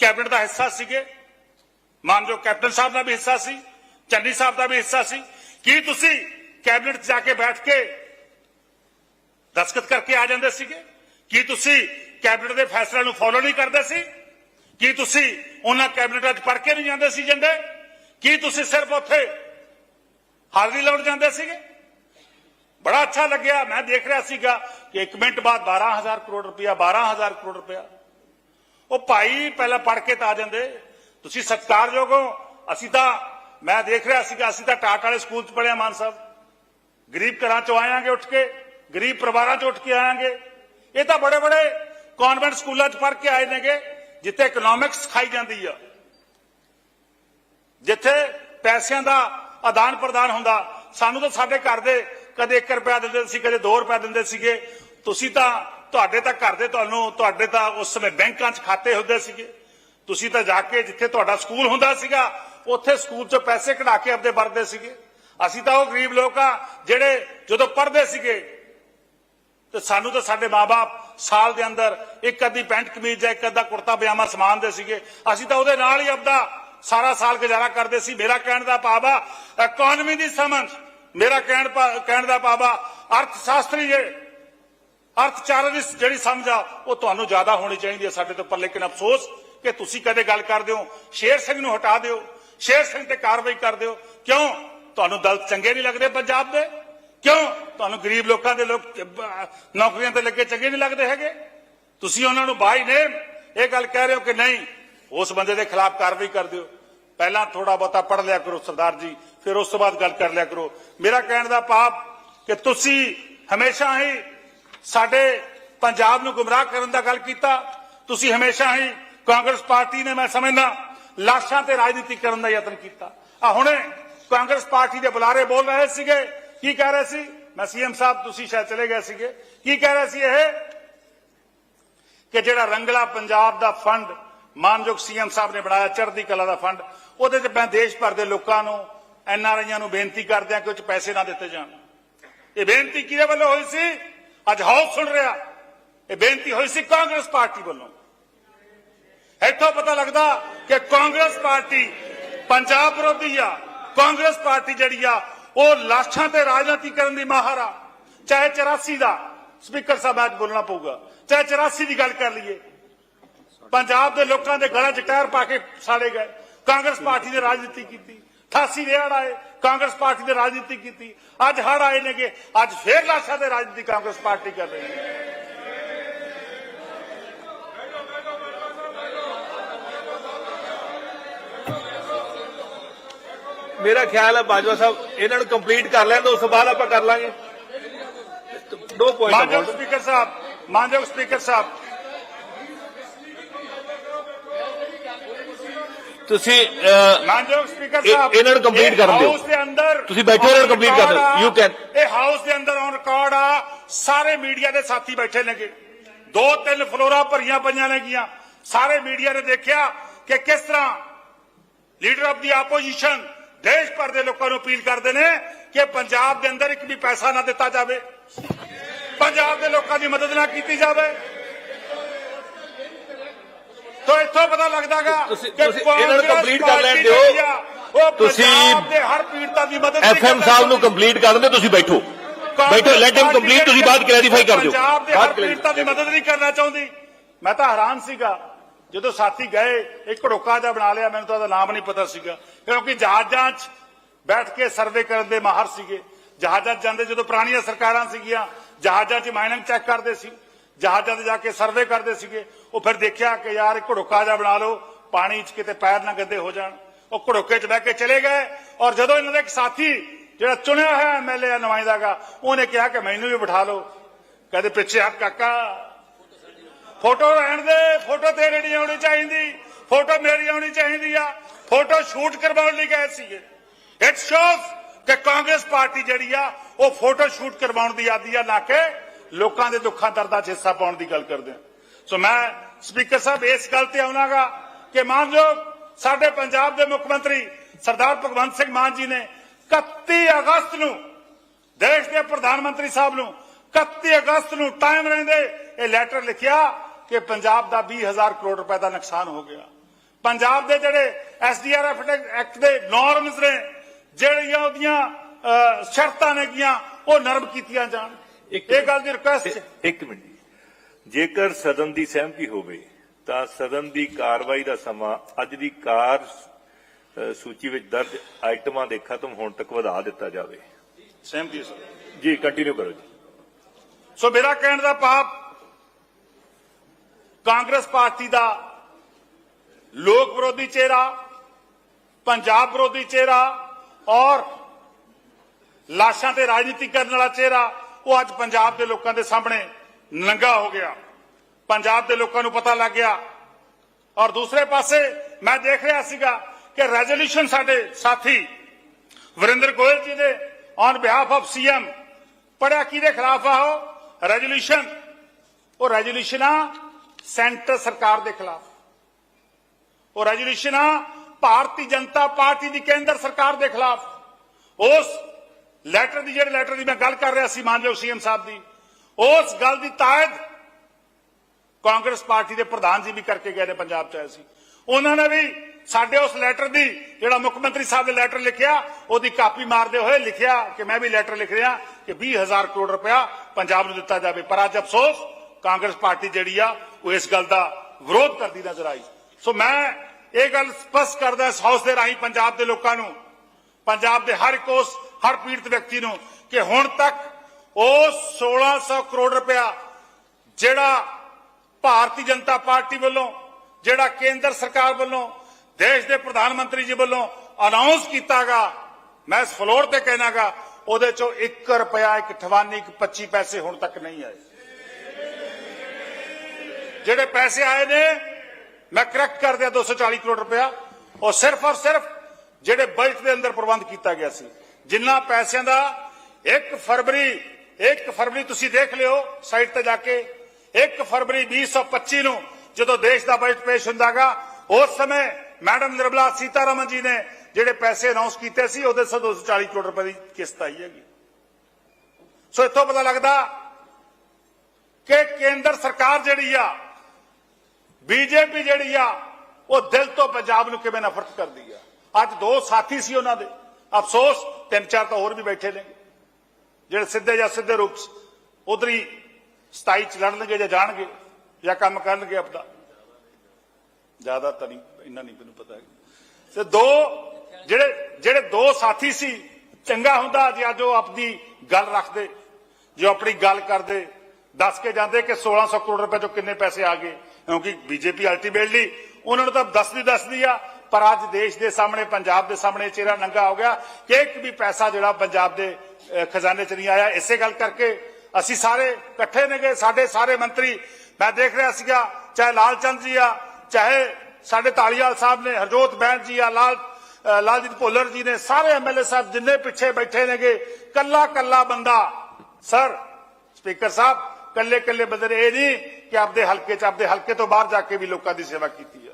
ਕੈਬਨਿਟ ਦਾ ਹਿੱਸਾ ਸੀਗੇ। ਮੰਨ ਲਓ, ਕੈਪਟਨ ਸਾਹਿਬ ਦਾ ਵੀ ਹਿੱਸਾ ਸੀ, ਚੰਨੀ ਸਾਹਿਬ ਦਾ ਵੀ ਹਿੱਸਾ ਸੀ। ਕੀ ਤੁਸੀਂ ਕੈਬਨਿਟ ਜਾ ਕੇ ਬੈਠ ਕੇ ਦਸਖਤ ਕਰਕੇ ਆ ਜਾਂਦੇ ਸੀਗੇ? ਕੀ ਤੁਸੀਂ ਕੈਬਨਿਟ ਦੇ ਫੈਸਲਿਆਂ ਨੂੰ ਫੋਲੋ ਨਹੀਂ ਕਰਦੇ ਸੀ? ਕੀ ਤੁਸੀਂ ਉਹਨਾਂ ਕੈਬਨਿਟਾਂ 'ਚ ਪੜ ਕੇ ਨਹੀਂ ਜਾਂਦੇ ਸੀ ਜੰਡੇ ਕੀ ਤੁਸੀਂ ਸਿਰਫ ਉੱਥੇ ਹਾਜ਼ਰੀ ਲਾਉਣ ਜਾਂਦੇ ਸੀਗੇ? ਬੜਾ ਅੱਛਾ ਲੱਗਿਆ। ਮੈਂ ਦੇਖ ਰਿਹਾ ਸੀਗਾ ਕਿ 1 ਮਿੰਟ ਬਾਅਦ 12000 ਕਰੋੜ ਰੁਪਇਆ 12000 ਕਰੋੜ ਰੁਪਇਆ। ਉਹ ਭਾਈ ਪਹਿਲਾਂ ਪੜ ਕੇ ਤਾਂ ਆ ਜਾਂਦੇ। ਤੁਸੀਂ ਸਤਿਕਾਰਯੋਗ ਹੋ। ਅਸੀਂ ਤਾਂ, ਮੈਂ ਦੇਖ ਰਿਹਾ ਸੀਗਾ, ਅਸੀਂ ਤਾਂ ਟਾਟ ਵਾਲੇ ਸਕੂਲ 'ਚ ਪੜਿਆ ਮਾਨ ਸਾਹਿਬ। ਗਰੀਬ ਘਰਾਂ 'ਚੋਂ ਆਇਆਂਗੇ ਉੱਠ ਕੇ, ਗਰੀਬ ਪਰਿਵਾਰਾਂ 'ਚੋਂ ਉੱਠ ਕੇ ਆਇਆਂਗੇ। ਇਹ ਤਾਂ ਬੜੇ ਬੜੇ ਕਨਵੈਂਟ ਸਕੂਲਾਂ 'ਚ ਪੜ੍ਹ ਕੇ ਆਏ ਨੇਗੇ, ਜਿੱਥੇ ਇਕਨੋਮਿਕਸ ਖਾਈ ਜਾਂਦੀ ਆ। ਜਿੱਥੇ ਪੈਸਿਆਂ ਦਾ ਆਦਾਨ ਪ੍ਰਦਾਨ ਹੁੰਦਾ। ਸਾਨੂੰ ਤਾਂ ਸਾਡੇ ਘਰ ਦੇ ਕਦੇ 1 ਰੁਪਿਆ ਦਿੰਦੇ ਸੀ, ਕਦੇ 2 ਰੁਪਏ ਦਿੰਦੇ ਸੀਗੇ। ਤੁਸੀਂ ਤਾਂ ਤੁਹਾਡੇ ਤਾਂ ਘਰ ਦੇ ਤੁਹਾਨੂੰ, ਤੁਹਾਡੇ ਤਾਂ ਉਸ ਸਮੇਂ ਬੈਂਕਾਂ 'ਚ ਖਾਤੇ ਹੁੰਦੇ ਸੀਗੇ। ਤੁਸੀਂ ਤਾਂ ਜਾ ਕੇ ਜਿੱਥੇ ਤੁਹਾਡਾ ਸਕੂਲ ਹੁੰਦਾ ਸੀਗਾ, ਉੱਥੇ ਸਕੂਲ 'ਚੋਂ ਪੈਸੇ ਕਢਾ ਕੇ ਆਪਦੇ ਵਰਦੇ ਸੀਗੇ। ਅਸੀਂ ਤਾਂ ਉਹ ਗਰੀਬ ਲੋਕ ਆ, ਜਿਹੜੇ ਜਦੋਂ ਪੜ੍ਹਦੇ ਸੀਗੇ, ਤੇ ਸਾਨੂੰ ਤਾਂ ਸਾਡੇ ਮਾਪੇ ਸਾਲ ਦੇ ਅੰਦਰ ਇੱਕ ਅੱਧੀ ਪੈਂਟ ਕਮੀਜ਼ ਜਾਂ ਇੱਕ ਅੱਧਾ ਕੁੜਤਾ, ਪਜਾਮਾ ਸਮਾਨਦੇ ਸੀਗੇ। ਅਸੀਂ ਤਾਂ ਉਹਦੇ ਨਾਲ ਹੀ ਆਪਦਾ ਸਾਰਾ ਸਾਲ ਗੁਜ਼ਾਰਾ ਕਰਦੇ ਸੀ। ਮੇਰਾ ਕਹਿਣ ਦਾ ਭਾਵ ਆ ਇਕਨੋਮੀ ਦੀ ਸਮਝ। ਮੇਰਾ ਕਹਿਣ ਭਾ- ਕਹਿਣ ਦਾ ਭਾਵ ਅਰਥ ਸ਼ਾਸਤਰੀ ਜੇ ਅਰਥਚਾਰੇ ਦੀ ਜਿਹੜੀ ਸਮਝ ਆ, ਉਹ ਤੁਹਾਨੂੰ ਜ਼ਿਆਦਾ ਹੋਣੀ ਚਾਹੀਦੀ ਹੈ ਸਾਡੇ ਤੋਂ, ਪਰ ਲੇਕਿਨ ਅਫਸੋਸ ਕਿ ਤੁਸੀਂ ਕਦੇ ਗੱਲ ਕਰਦੇ ਹੋ, ਸ਼ੇਰ ਸਿੰਘ ਨੂੰ ਹਟਾ ਦਿਓ, ਸ਼ੇਰ ਸਿੰਘ ਤੇ ਕਾਰਵਾਈ ਕਰ ਦਿਓ। ਕਿਉਂ? ਤੁਹਾਨੂੰ ਦਲ ਚੰਗੇ ਨਹੀਂ ਲੱਗਦੇ ਪੰਜਾਬ ਦੇ? ਕਿਉਂ? ਤੁਹਾਨੂੰ ਗਰੀਬ ਲੋਕਾਂ ਦੇ ਲੋਕ ਨੌਕਰੀਆਂ ਤੇ ਲੱਗੇ ਚੰਗੇ ਨਹੀਂ ਲੱਗਦੇ ਹੈਗੇ? ਤੁਸੀਂ ਉਹਨਾਂ ਨੂੰ ਬਾਈ ਨੇਮ ਇਹ ਗੱਲ ਕਹਿ ਰਹੇ ਹੋ ਕਿ ਨਹੀਂ, ਉਸ ਬੰਦੇ ਦੇ ਖਿਲਾਫ ਕਾਰਵਾਈ ਕਰ ਦਿਓ। ਪਹਿਲਾਂ ਥੋੜਾ ਬਹੁਤਾ ਪੜ੍ਹ ਲਿਆ ਕਰੋ ਸਰਦਾਰ ਜੀ ਫਿਰ ਉਸ ਤੋਂ ਬਾਅਦ ਗੱਲ ਕਰ ਲਿਆ ਕਰੋ। ਮੇਰਾ ਕਹਿਣ ਦਾ ਪਾਪ ਕਿ ਤੁਸੀਂ ਹਮੇਸ਼ਾ ਹੀ ਸਾਡੇ ਪੰਜਾਬ ਨੂੰ ਗੁੰਮਰਾਹ ਕਰਨ ਦਾ ਗੱਲ ਕੀਤਾ। ਤੁਸੀਂ ਹਮੇਸ਼ਾ ਹੀ ਕਾਂਗਰਸ ਪਾਰਟੀ ਨੇ, ਮੈਂ ਸਮਝਦਾ, ਲਾਸ਼ਾਂ ਤੇ ਰਾਜਨੀਤੀ ਕਰਨ ਦਾ ਯਤਨ ਕੀਤਾ। ਆ ਹੁਣੇ ਕਾਂਗਰਸ ਪਾਰਟੀ ਦੇ ਬੁਲਾਰੇ ਬੋਲ ਰਹੇ ਸੀਗੇ। ਕੀ ਕਹਿ ਰਹੇ ਸੀ? ਮੈਂ ਸੀਐਮ ਸਾਹਿਬ, ਤੁਸੀਂ ਸ਼ਾਇਦ ਚਲੇ ਗਏ ਸੀਗੇ। ਕੀ ਕਹਿ ਰਹੇ ਸੀ ਇਹ? ਕਿ ਜਿਹੜਾ ਰੰਗਲਾ ਪੰਜਾਬ ਦਾ ਫੰਡ, ਮਾਨਯੋਗ ਸੀਐਮ ਸਾਹਿਬ ਨੇ ਬਣਾਇਆ, ਚੜ੍ਹਦੀ ਕਲਾ ਦਾ ਫੰਡ, ਉਹਦੇ 'ਚ ਮੈਂ ਦੇਸ਼ ਭਰ ਦੇ ਲੋਕਾਂ ਨੂੰ ਐਨ ਆਰ ਆਈਆਂ ਨੂੰ ਬੇਨਤੀ ਕਰਦੇ ਆ ਕਿ ਉਹ 'ਚ ਪੈਸੇ ਨਾ ਦਿੱਤੇ ਜਾਣ। ਇਹ ਬੇਨਤੀ ਕਿਹਦੇ ਵੱਲੋਂ ਹੋਈ ਸੀ? ਅੱਜ ਹੌਸ ਸੁਣ ਰਿਹਾ। ਇਹ ਬੇਨਤੀ ਹੋਈ ਸੀ ਕਾਂਗਰਸ ਪਾਰਟੀ ਵੱਲੋਂ। ਇੱਥੋਂ ਪਤਾ ਲੱਗਦਾ ਕਿ ਕਾਂਗਰਸ ਪਾਰਟੀ ਪੰਜਾਬ ਵਿਰੋਧੀ ਆ। ਕਾਂਗਰਸ ਪਾਰਟੀ ਜਿਹੜੀ ਆ, ਉਹ ਲਾਸ਼ਾਂ ਤੇ ਰਾਜਨੀਤੀ ਕਰਨ ਦੀ ਮਾਹਰ ਆ। ਚਾਹੇ 84 ਦਾ ਸਪੀਕਰ ਸਾਹਿਬ ਅੱਜ ਬੋਲਣਾ ਪਊਗਾ। ਚਾਹੇ 84 ਦੀ ਗੱਲ ਕਰ ਲਈਏ। ਪੰਜਾਬ ਦੇ ਲੋਕਾਂ ਦੇ ਗਲਾਂ 'ਚ ਟਾਇਰ ਪਾ ਕੇ ਸਾੜੇ ਗਏ। ਕਾਂਗਰਸ ਪਾਰਟੀ ਨੇ ਰਾਜਨੀਤੀ ਕੀਤੀ। 88 ਦੇ ਹੜ ਆਏ ਕਾਂਗਰਸ ਪਾਰਟੀ ਨੇ ਰਾਜਨੀਤੀ ਕੀਤੀ ਅੱਜ ਹੜ ਆਏ ਨੇਗੇ ਅੱਜ ਫੇਰ ਲਾਸ਼ਾਂ ਤੇ ਰਾਜਨੀਤੀ ਕਾਂਗਰਸ ਪਾਰਟੀ ਕਰ ਰਹੀ ਹੈ ਮੇਰਾ ਖਿਆਲ ਹੈ ਬਾਜਵਾ ਸਾਹਿਬ ਇਹਨਾਂ ਨੂੰ ਕੰਪਲੀਟ ਕਰ ਲੈਣ ਤੋਂ ਉਸ ਤੋਂ ਬਾਅਦ ਆਪਾਂ ਕਰ ਲਾਂਗੇ ਦੋ ਮਾਨਯੋਗ ਪੁਆਇੰਟ ਸਪੀਕਰ ਸਾਹਿਬ ਮਾਨਯੋਗ ਸਪੀਕਰ ਸਾਹਿਬ ਤੁਸੀਂ ਮਾਨਯੋਗ ਸਪੀਕਰ ਸਾਹਿਬ ਇਹਨਾਂ ਨੂੰ ਇਹ ਕਰਨ ਦਿਓ। ਹਾਊਸ ਦੇ ਅੰਦਰ ਤੁਸੀਂ ਬੈਠੋ, ਇਹਨਾਂ ਨੂੰ complete ਕਰ ਦਿਓ। You can. ਇਹ ਹਾਊਸ ਦੇ ਅੰਦਰ ਔਨ ਰਿਕਾਰਡ ਆ ਸਾਰੇ ਮੀਡੀਆ ਦੇ ਸਾਥੀ ਬੈਠੇ ਨੇਗੇ ਦੋ ਤਿੰਨ ਫਲੋਰਾਂ ਭਰੀਆਂ ਪਈਆਂ ਨੇਗੀਆਂ ਸਾਰੇ ਮੀਡੀਆ ਨੇ ਦੇਖਿਆ ਕਿ ਕਿਸ ਤਰ੍ਹਾਂ ਲੀਡਰ ਆਫ ਦੀ ਆਪੋਜੀਸ਼ਨ ਦੇਸ਼ ਭਰ ਦੇ ਲੋਕਾਂ ਨੂੰ ਅਪੀਲ ਕਰਦੇ ਨੇ ਕਿ ਪੰਜਾਬ ਦੇ ਅੰਦਰ ਇੱਕ ਵੀ ਪੈਸਾ ਨਾ ਦਿੱਤਾ ਜਾਵੇ ਪੰਜਾਬ ਦੇ ਲੋਕਾਂ ਦੀ ਮਦਦ ਨਾ ਕੀਤੀ ਜਾਵੇ ਇੱਥੋਂ ਪਤਾ ਲੱਗਦਾਗਾ ਤੁਸੀਂ- ਇਹਨਾਂ ਨੂੰ complete ਕਰ ਲੈਣ ਦਿਓ। ਤੁਸੀਂ ਹਰ ਪੀੜਤਾ ਦੀ ਮਦਦ ਐਫਐਮ ਸਾਹਿਬ ਨੂੰ। ਕੰਪਲੀਟ ਕਰ ਦਿੰਦੇ ਤੁਸੀਂ ਬੈਠੋ। ਬੈਠੋ ਲੈਟ ਹਿਮ ਕੰਪਲੀਟ ਤੁਸੀਂ ਬਾਅਦ ਕਲੈਰੀਫਾਈ ਕਰ ਦਿਓ। ਪੰਜਾਬ ਦੇ ਬਾਅਦ ਹਰ ਪੀੜਤਾ ਦੀ ਮਦਦ ਨਹੀਂ ਕਰਨਾ ਚਾਹੁੰਦੀ। ਮੈਂ ਤਾਂ ਹੈਰਾਨ ਸੀਗਾ ਜਦੋਂ ਸਾਥੀ ਗਏ ਇੱਕ ਢੋਕਾ ਜਿਹਾ ਬਣਾ ਲਿਆ ਮੈਨੂੰ ਤਾਂ ਉਹਦਾ ਨਾਮ ਨਹੀਂ ਪਤਾ ਸੀਗਾ। ਕਿਉਂਕਿ ਜਹਾਜ਼ਾਂ 'ਚ ਬੈਠ ਕੇ ਸਰਵੇ ਕਰਨ ਦੇ ਮਾਹਰ ਸੀਗੇ। ਜਹਾਜ਼ਾਂ 'ਚ ਜਾਂਦੇ ਜਦੋਂ ਪੁਰਾਣੀਆਂ ਸਰਕਾਰਾਂ ਸੀਗੀਆਂ ਜਹਾਜ਼ਾਂ 'ਚ ਮਾਈਨਿੰਗ ਚੈੱਕ ਕਰਦੇ ਸੀ। ਜਹਾਜ਼ਾਂ ਤੇ ਜਾ ਕੇ ਸਰਵੇ ਕਰਦੇ ਸੀਗੇ। ਉਹ ਫਿਰ ਦੇਖਿਆ ਕਿ ਯਾਰ ਘੜੋਕਾ ਢੋਕਾ ਜਿਹਾ ਬਣਾ ਲਓ, ਪਾਣੀ 'ਚ ਕਿਤੇ ਪੈਰ ਨਾ ਗੱਦੇ ਹੋ ਜਾਣ। ਉਹ ਘੜੋਕੇ 'ਚ ਬਹਿ ਕੇ ਚਲੇ ਗਏ ਔਰ ਜਦੋਂ ਇਹਨਾਂ ਦੇ ਇੱਕ ਸਾਥੀ ਜਿਹੜਾ ਚੁਣਿਆ ਹੋਇਆ ਐਮਐਲਏ ਨੁਮਾਇੰਦਾਗਾ ਉਹਨੇ ਕਿਹਾ ਕਿ ਮੈਨੂੰ ਵੀ ਬਿਠਾ ਲਓ। ਕਹਿੰਦੇ, ਪਿੱਛੇ ਹੱਥ ਕਾਕਾ। ਫੋਟੋ ਰਹਿਣ ਦੇ, ਫੋਟੋ ਤੇਰੇ ਨਹੀਂ ਆਉਣੀ ਚਾਹੀਦੀ, ਫੋਟੋ ਮੇਰੀ ਆਉਣੀ ਚਾਹੀਦੀ ਆ। ਫੋਟੋ ਸ਼ੂਟ ਕਰਵਾਉਣ ਲਈ ਗਏ ਸੀਗੇ। ਇਟ ਸ਼ੋਜ਼ ਕਿ ਕਾਂਗਰਸ ਪਾਰਟੀ ਜਿਹੜੀ ਆ, ਉਹ ਫੋਟੋ ਸ਼ੂਟ ਕਰਵਾਉਣ ਦੀ ਆਦੀ ਆ, ਨਾ ਕਿ ਲੋਕਾਂ ਦੇ ਦੁੱਖਾਂ ਦਰਦਾਂ 'ਚ ਹਿੱਸਾ ਪਾਉਣ ਦੀ ਗੱਲ ਕਰਦੇ ਆ ਸੋ ਮੈਂ ਸਪੀਕਰ ਸਾਹਿਬ ਇਸ ਗੱਲ ਤੇ ਆਉਣਾਗਾ ਕਿ ਮਾਨਯੋਗ ਸਾਡੇ ਪੰਜਾਬ ਦੇ ਮੁੱਖ ਮੰਤਰੀ ਸਰਦਾਰ ਭਗਵੰਤ ਸਿੰਘ ਮਾਨ ਜੀ ਨੇ 31 ਅਗਸਤ ਨੂੰ ਦੇਸ਼ ਦੇ ਪ੍ਰਧਾਨ ਮੰਤਰੀ ਸਾਹਿਬ ਨੂੰ 31 ਅਗਸਤ ਨੂੰ ਟਾਈਮ ਰਹਿੰਦੇ ਇਹ ਲੈਟਰ ਲਿਖਿਆ ਕਿ ਪੰਜਾਬ ਦਾ 20000 ਕਰੋੜ ਰੁਪਏ ਦਾ ਨੁਕਸਾਨ ਹੋ ਗਿਆ। ਪੰਜਾਬ ਦੇ ਜਿਹੜੇ ਐਸਡੀਆਰਐਫ ਐਕਟ ਦੇ ਨਾਰਮਸ ਨੇ ਜਿਹੜੀਆਂ ਉਹਦੀਆਂ ਅਹ, ਸ਼ਰਤਾਂ ਨੇਗੀਆਂ ਉਹ ਨਰਮ ਕੀਤੀਆਂ ਜਾਣ। ਇਹ ਗੱਲ ਦੀ ਰਿਕੁਐਸਟ ਇੱਕ ਮਿੰਟ। ਜੇਕਰ ਸਦਨ ਦੀ ਸਹਿਮਤੀ ਹੋਵੇ ਤਾਂ ਸਦਨ ਦੀ ਕਾਰਵਾਈ ਦਾ ਸਮਾਂ ਅੱਜ ਦੀ ਕਾਰ ਸੂਚੀ ਵਿੱਚ ਦਰਜ ਆਈਟਮਾਂ ਦੇ ਖਤਮ ਹੋਣ ਤੱਕ ਵਧਾ ਦਿੱਤਾ ਜਾਵੇ। ਸਹਿਮਤੀ ਜੀ ਕੰਟੀਨਿਊ ਕਰੋ ਜੀ। ਸੋ ਮੇਰਾ ਕਹਿਣ ਦਾ ਭਾਵ ਕਾਂਗਰਸ ਪਾਰਟੀ ਦਾ ਲੋਕ ਵਿਰੋਧੀ ਚਿਹਰਾ ਪੰਜਾਬ ਵਿਰੋਧੀ ਚਿਹਰਾ ਔਰ ਲਾਸ਼ਾਂ ਤੇ ਰਾਜਨੀਤੀ ਕਰਨ ਵਾਲਾ ਚਿਹਰਾ ਉਹ ਅੱਜ ਪੰਜਾਬ ਦੇ ਲੋਕਾਂ ਦੇ ਸਾਹਮਣੇ ਨੰਗਾ ਹੋ ਗਿਆ। ਪੰਜਾਬ ਦੇ ਲੋਕਾਂ ਨੂੰ ਪਤਾ ਲੱਗ ਗਿਆ। ਔਰ ਦੂਸਰੇ ਪਾਸੇ ਮੈਂ ਦੇਖ ਰਿਹਾ ਸੀਗਾ ਕਿ ਰੈਜ਼ੋਲੂਸ਼ਨ ਸਾਡੇ ਸਾਥੀ ਵਰਿੰਦਰ ਗੋਇਲ ਜੀ ਦੇ ਔਨ ਬਿਹਾਫ ਆਫ ਸੀਐਮ ਪੜਿਆ ਕਿਹਦੇ ਖਿਲਾਫ ਆ ਉਹ? ਰੈਜ਼ੋਲੂਸ਼ਨ ਉਹ ਰੈਜ਼ੋਲੂਸ਼ਨ ਆ ਸੈਂਟਰ ਸਰਕਾਰ ਦੇ ਖਿਲਾਫ। ਉਹ ਰੈਜ਼ੋਲੂਸ਼ਨ ਆ ਭਾਰਤੀ ਜਨਤਾ ਪਾਰਟੀ ਦੀ ਕੇਂਦਰ ਸਰਕਾਰ ਦੇ ਖਿਲਾਫ। ਉਸ ਲੈਟਰ ਦੀ ਜਿਹੜੇ ਲੈਟਰ ਦੀ ਮੈਂ ਗੱਲ ਕਰ ਰਿਹਾ ਸੀ ਮਾਨਯੋਗ ਸੀਐਮ ਸਾਹਿਬ ਦੀ, ਉਸ ਗੱਲ ਦੀ ਤਾਇਦ ਕਾਂਗਰਸ ਪਾਰਟੀ ਦੇ ਪ੍ਰਧਾਨ ਜੀ ਵੀ ਕਰਕੇ ਗਏ ਨੇ ਪੰਜਾਬ ਚ ਆਏ ਸੀ। ਉਹਨਾਂ ਨੇ ਵੀ ਸਾਡੇ ਉਸ ਲੈਟਰ ਦੀ ਜਿਹੜਾ ਮੁੱਖ ਮੰਤਰੀ ਸਾਹਿਬ ਨੇ ਲੈਟਰ ਲਿਖਿਆ, ਉਹਦੀ ਕਾਪੀ ਮਾਰਦੇ ਹੋਏ ਲਿਖਿਆ ਕਿ ਮੈਂ ਵੀ ਲੈਟਰ ਲਿਖ ਰਿਹਾ ਕਿ 20000 ਕਰੋੜ ਰੁਪਇਆ ਪੰਜਾਬ ਨੂੰ ਦਿੱਤਾ ਜਾਵੇ। ਪਰ ਅੱਜ ਅਫਸੋਸ, ਕਾਂਗਰਸ ਪਾਰਟੀ ਜਿਹੜੀ ਆ, ਉਹ ਇਸ ਗੱਲ ਦਾ ਵਿਰੋਧ ਕਰਦੀ ਨਜ਼ਰ ਆਈ। ਸੋ ਮੈਂ ਇਹ ਗੱਲ ਸਪਸ਼ਟ ਕਰਦਾ ਇਸ ਹਾਊਸ ਦੇ ਰਾਹੀਂ ਪੰਜਾਬ ਦੇ ਲੋਕਾਂ ਨੂੰ, ਪੰਜਾਬ ਦੇ ਹਰ ਇੱਕ ਉਸ ਹਰ ਪੀੜਤ ਵਿਅਕਤੀ ਨੂੰ ਕਿ ਹੁਣ ਤੱਕ ਉਹ 1600 ਕਰੋੜ ਰੁਪਇਆ ਜਿਹੜਾ ਭਾਰਤੀ ਜਨਤਾ ਪਾਰਟੀ ਵੱਲੋਂ, ਜਿਹੜਾ ਕੇਂਦਰ ਸਰਕਾਰ ਵੱਲੋਂ, ਦੇਸ਼ ਦੇ ਪ੍ਰਧਾਨ ਮੰਤਰੀ ਜੀ ਵੱਲੋਂ ਅਨਾਉਂਸ ਕੀਤਾਗਾ, ਮੈਂ ਇਸ ਫਲੋਰ ਤੇ ਕਹਿਣਾਗਾ, ਉਹਦੇ ਚੋਂ 1 ਰੁਪਇਆ, ਇੱਕ 58 ਇੱਕ 25 ਪੈਸੇ ਹੁਣ ਤੱਕ ਨਹੀਂ ਆਏ। ਜਿਹੜੇ ਪੈਸੇ ਆਏ ਨੇ, ਮੈਂ ਕਰੈਕਟ ਕਰ ਦਿਆ 240 ਕਰੋੜ ਰੁਪਇਆ, ਉਹ ਸਿਰਫ ਔਰ ਸਿਰਫ ਜਿਹੜੇ ਬਜਟ ਦੇ ਅੰਦਰ ਪ੍ਰਬੰਧ ਕੀਤਾ ਗਿਆ ਸੀ। ਜਿੰਨਾ ਪੈਸਿਆਂ ਦਾ 1 ਫਰਵਰੀ 1 ਫਰਵਰੀ ਤੁਸੀਂ ਦੇਖ ਲਿਓ ਸਾਈਟ ਤੇ ਜਾ ਕੇ 1 ਫਰਵਰੀ 2025 ਨੂੰ ਜਦੋਂ ਦੇਸ਼ ਦਾ ਬਜਟ ਪੇਸ਼ ਹੁੰਦਾਗਾ, ਉਸ ਸਮੇਂ ਮੈਡਮ ਨਿਰਮਲਾ ਸੀਤਾਰਮਨ ਜੀ ਨੇ ਜਿਹੜੇ ਪੈਸੇ ਅਨਾਉਂਸ ਕੀਤੇ ਸੀ, ਉਹਦੇ 240 ਕਰੋੜ ਰੁਪਏ ਦੀ ਕਿਸ਼ਤ ਆਈ ਹੈਗੀ। ਸੋ ਇੱਥੋਂ ਪਤਾ ਲੱਗਦਾ ਕਿ ਕੇਂਦਰ ਸਰਕਾਰ ਜਿਹੜੀ ਆ, ਬੀਜੇਪੀ ਜਿਹੜੀ ਆ, ਉਹ ਦਿਲ ਤੋਂ ਪੰਜਾਬ ਨੂੰ ਕਿਵੇਂ ਨਫ਼ਰਤ ਕਰਦੀ ਆ। ਅੱਜ ਦੋ ਸਾਥੀ ਸੀ ਉਹਨਾਂ ਦੇ। ਅਫਸੋਸ ਤਿੰਨ ਚਾਰ ਤਾਂ ਹੋਰ ਵੀ ਬੈਠੇ ਨੇ। ਜਿਹੜੇ ਸਿੱਧੇ ਜਾਂ ਸਿੱਧੇ ਰੂਪ ਉਧਰ ਹੀ 27 ਚ ਲੜਨਗੇ ਜਾਂ ਜਾਣਗੇ ਜਾਂ ਕੰਮ ਕਰਨਗੇ ਆਪਦਾ। ਜ਼ਿਆਦਾ ਤਾਂ ਨਹੀਂ, ਇੰਨਾ ਨਹੀਂ ਮੈਨੂੰ ਪਤਾ ਹੈ ਤੇ ਦੋ, ਜਿਹੜੇ ਜਿਹੜੇ ਦੋ ਸਾਥੀ ਸੀ, ਚੰਗਾ ਹੁੰਦਾ ਜੇ ਅੱਜ ਉਹ ਆਪਣੀ ਗੱਲ ਰੱਖਦੇ, ਜੋ ਆਪਣੀ ਗੱਲ ਕਰਦੇ, ਦੱਸ ਕੇ ਜਾਂਦੇ ਕਿ 1600 ਕਰੋੜ ਰੁਪਏ ਚੋਂ ਕਿੰਨੇ ਪੈਸੇ ਆ ਗਏ। ਕਿਉਂਕਿ ਬੀਜੇਪੀ ਅਲਟੀਮੇਟਲੀ ਉਹਨਾਂ ਨੂੰ ਤਾਂ ਦੱਸਦੀ ਦੱਸਦੀ ਆ ਪਰ ਅੱਜ ਦੇਸ਼ ਦੇ ਸਾਹਮਣੇ, ਪੰਜਾਬ ਦੇ ਸਾਹਮਣੇ ਚਿਹਰਾ ਨੰਗਾ ਹੋ ਗਿਆ ਕਿ ਇੱਕ ਵੀ ਪੈਸਾ ਜਿਹੜਾ ਪੰਜਾਬ ਦੇ ਖਜ਼ਾਨੇ 'ਚ ਨਹੀਂ ਆਇਆ। ਇਸੇ ਗੱਲ ਕਰਕੇ ਅਸੀਂ ਸਾਰੇ ਇਕੱਠੇ ਨੇਗੇ, ਸਾਡੇ ਸਾਰੇ ਮੰਤਰੀ। ਮੈਂ ਦੇਖ ਰਿਹਾ ਸੀਗਾ, ਚਾਹੇ ਲਾਲ ਚੰਦ ਜੀ ਆ, ਚਾਹੇ ਸਾਡੇ ਤਾਲੀਵਾਲ ਸਾਹਿਬ ਨੇ, ਹਰਜੋਤ ਬੈਂਸ ਜੀ ਆ, ਲਾਲ ਲਾਲਜੀਤ ਭੋਲਰ ਜੀ ਨੇ, ਸਾਰੇ ਐਮਐਲਏ ਸਾਹਿਬ ਜਿੰਨੇ ਪਿੱਛੇ ਬੈਠੇ ਨੇਗੇ, ਕੱਲਾ ਕੱਲਾ ਬੰਦਾ, ਸਰ, ਸਪੀਕਰ ਸਾਹਿਬ, ਕੱਲੇ ਕੱਲੇ ਬੰਦੇ ਨੇ ਇਹ ਨਹੀਂ ਕਿ ਆਪਦੇ ਹਲਕੇ ਚ, ਆਪਦੇ ਹਲਕੇ ਤੋਂ ਬਾਹਰ ਜਾ ਕੇ ਵੀ ਲੋਕਾਂ ਦੀ ਸੇਵਾ ਕੀਤੀ ਆ।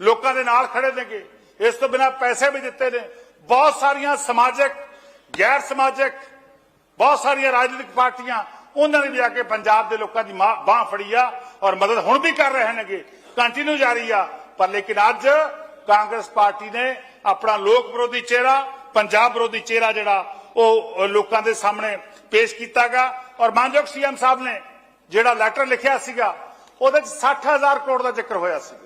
ਲੋਕਾਂ ਦੇ ਨਾਲ ਖੜੇ ਨੇਗੇ। ਇਸ ਤੋਂ ਬਿਨਾ ਪੈਸੇ ਵੀ ਦਿੱਤੇ ਨੇ। ਬਹੁਤ ਸਾਰੀਆਂ ਸਮਾਜਿਕ, ਗੈਰ ਸਮਾਜਿਕ, ਬਹੁਤ ਸਾਰੀਆਂ ਰਾਜਨੀਤਿਕ ਪਾਰਟੀਆਂ, ਉਹਨਾਂ ਨੇ ਵੀ ਆ ਕੇ ਪੰਜਾਬ ਦੇ ਲੋਕਾਂ ਦੀ ਬਾਹ ਫੜੀ ਆ ਔਰ ਮਦਦ ਹੁਣ ਵੀ ਕਰ ਰਹੇ ਨੇਗੇ। ਕੰਟੀਨਿਊ ਜਾਰੀ ਆ। ਪਰ ਲੇਕਿਨ ਅੱਜ ਕਾਂਗਰਸ ਪਾਰਟੀ ਨੇ ਆਪਣਾ ਲੋਕ ਵਿਰੋਧੀ ਚਿਹਰਾ, ਪੰਜਾਬ ਵਿਰੋਧੀ ਚਿਹਰਾ ਜਿਹੜਾ, ਉਹ ਲੋਕਾਂ ਦੇ ਸਾਹਮਣੇ ਪੇਸ਼ ਕੀਤਾਗਾ ਔਰ ਮਾਨਯੋਗ ਸੀਐਮ ਸਾਹਿਬ ਨੇ ਜਿਹੜਾ ਲੈਟਰ ਲਿਖਿਆ ਸੀਗਾ, ਉਹਦੇ ਚ 60000 ਕਰੋੜ ਦਾ ਜ਼ਿਕਰ ਹੋਇਆ ਸੀ।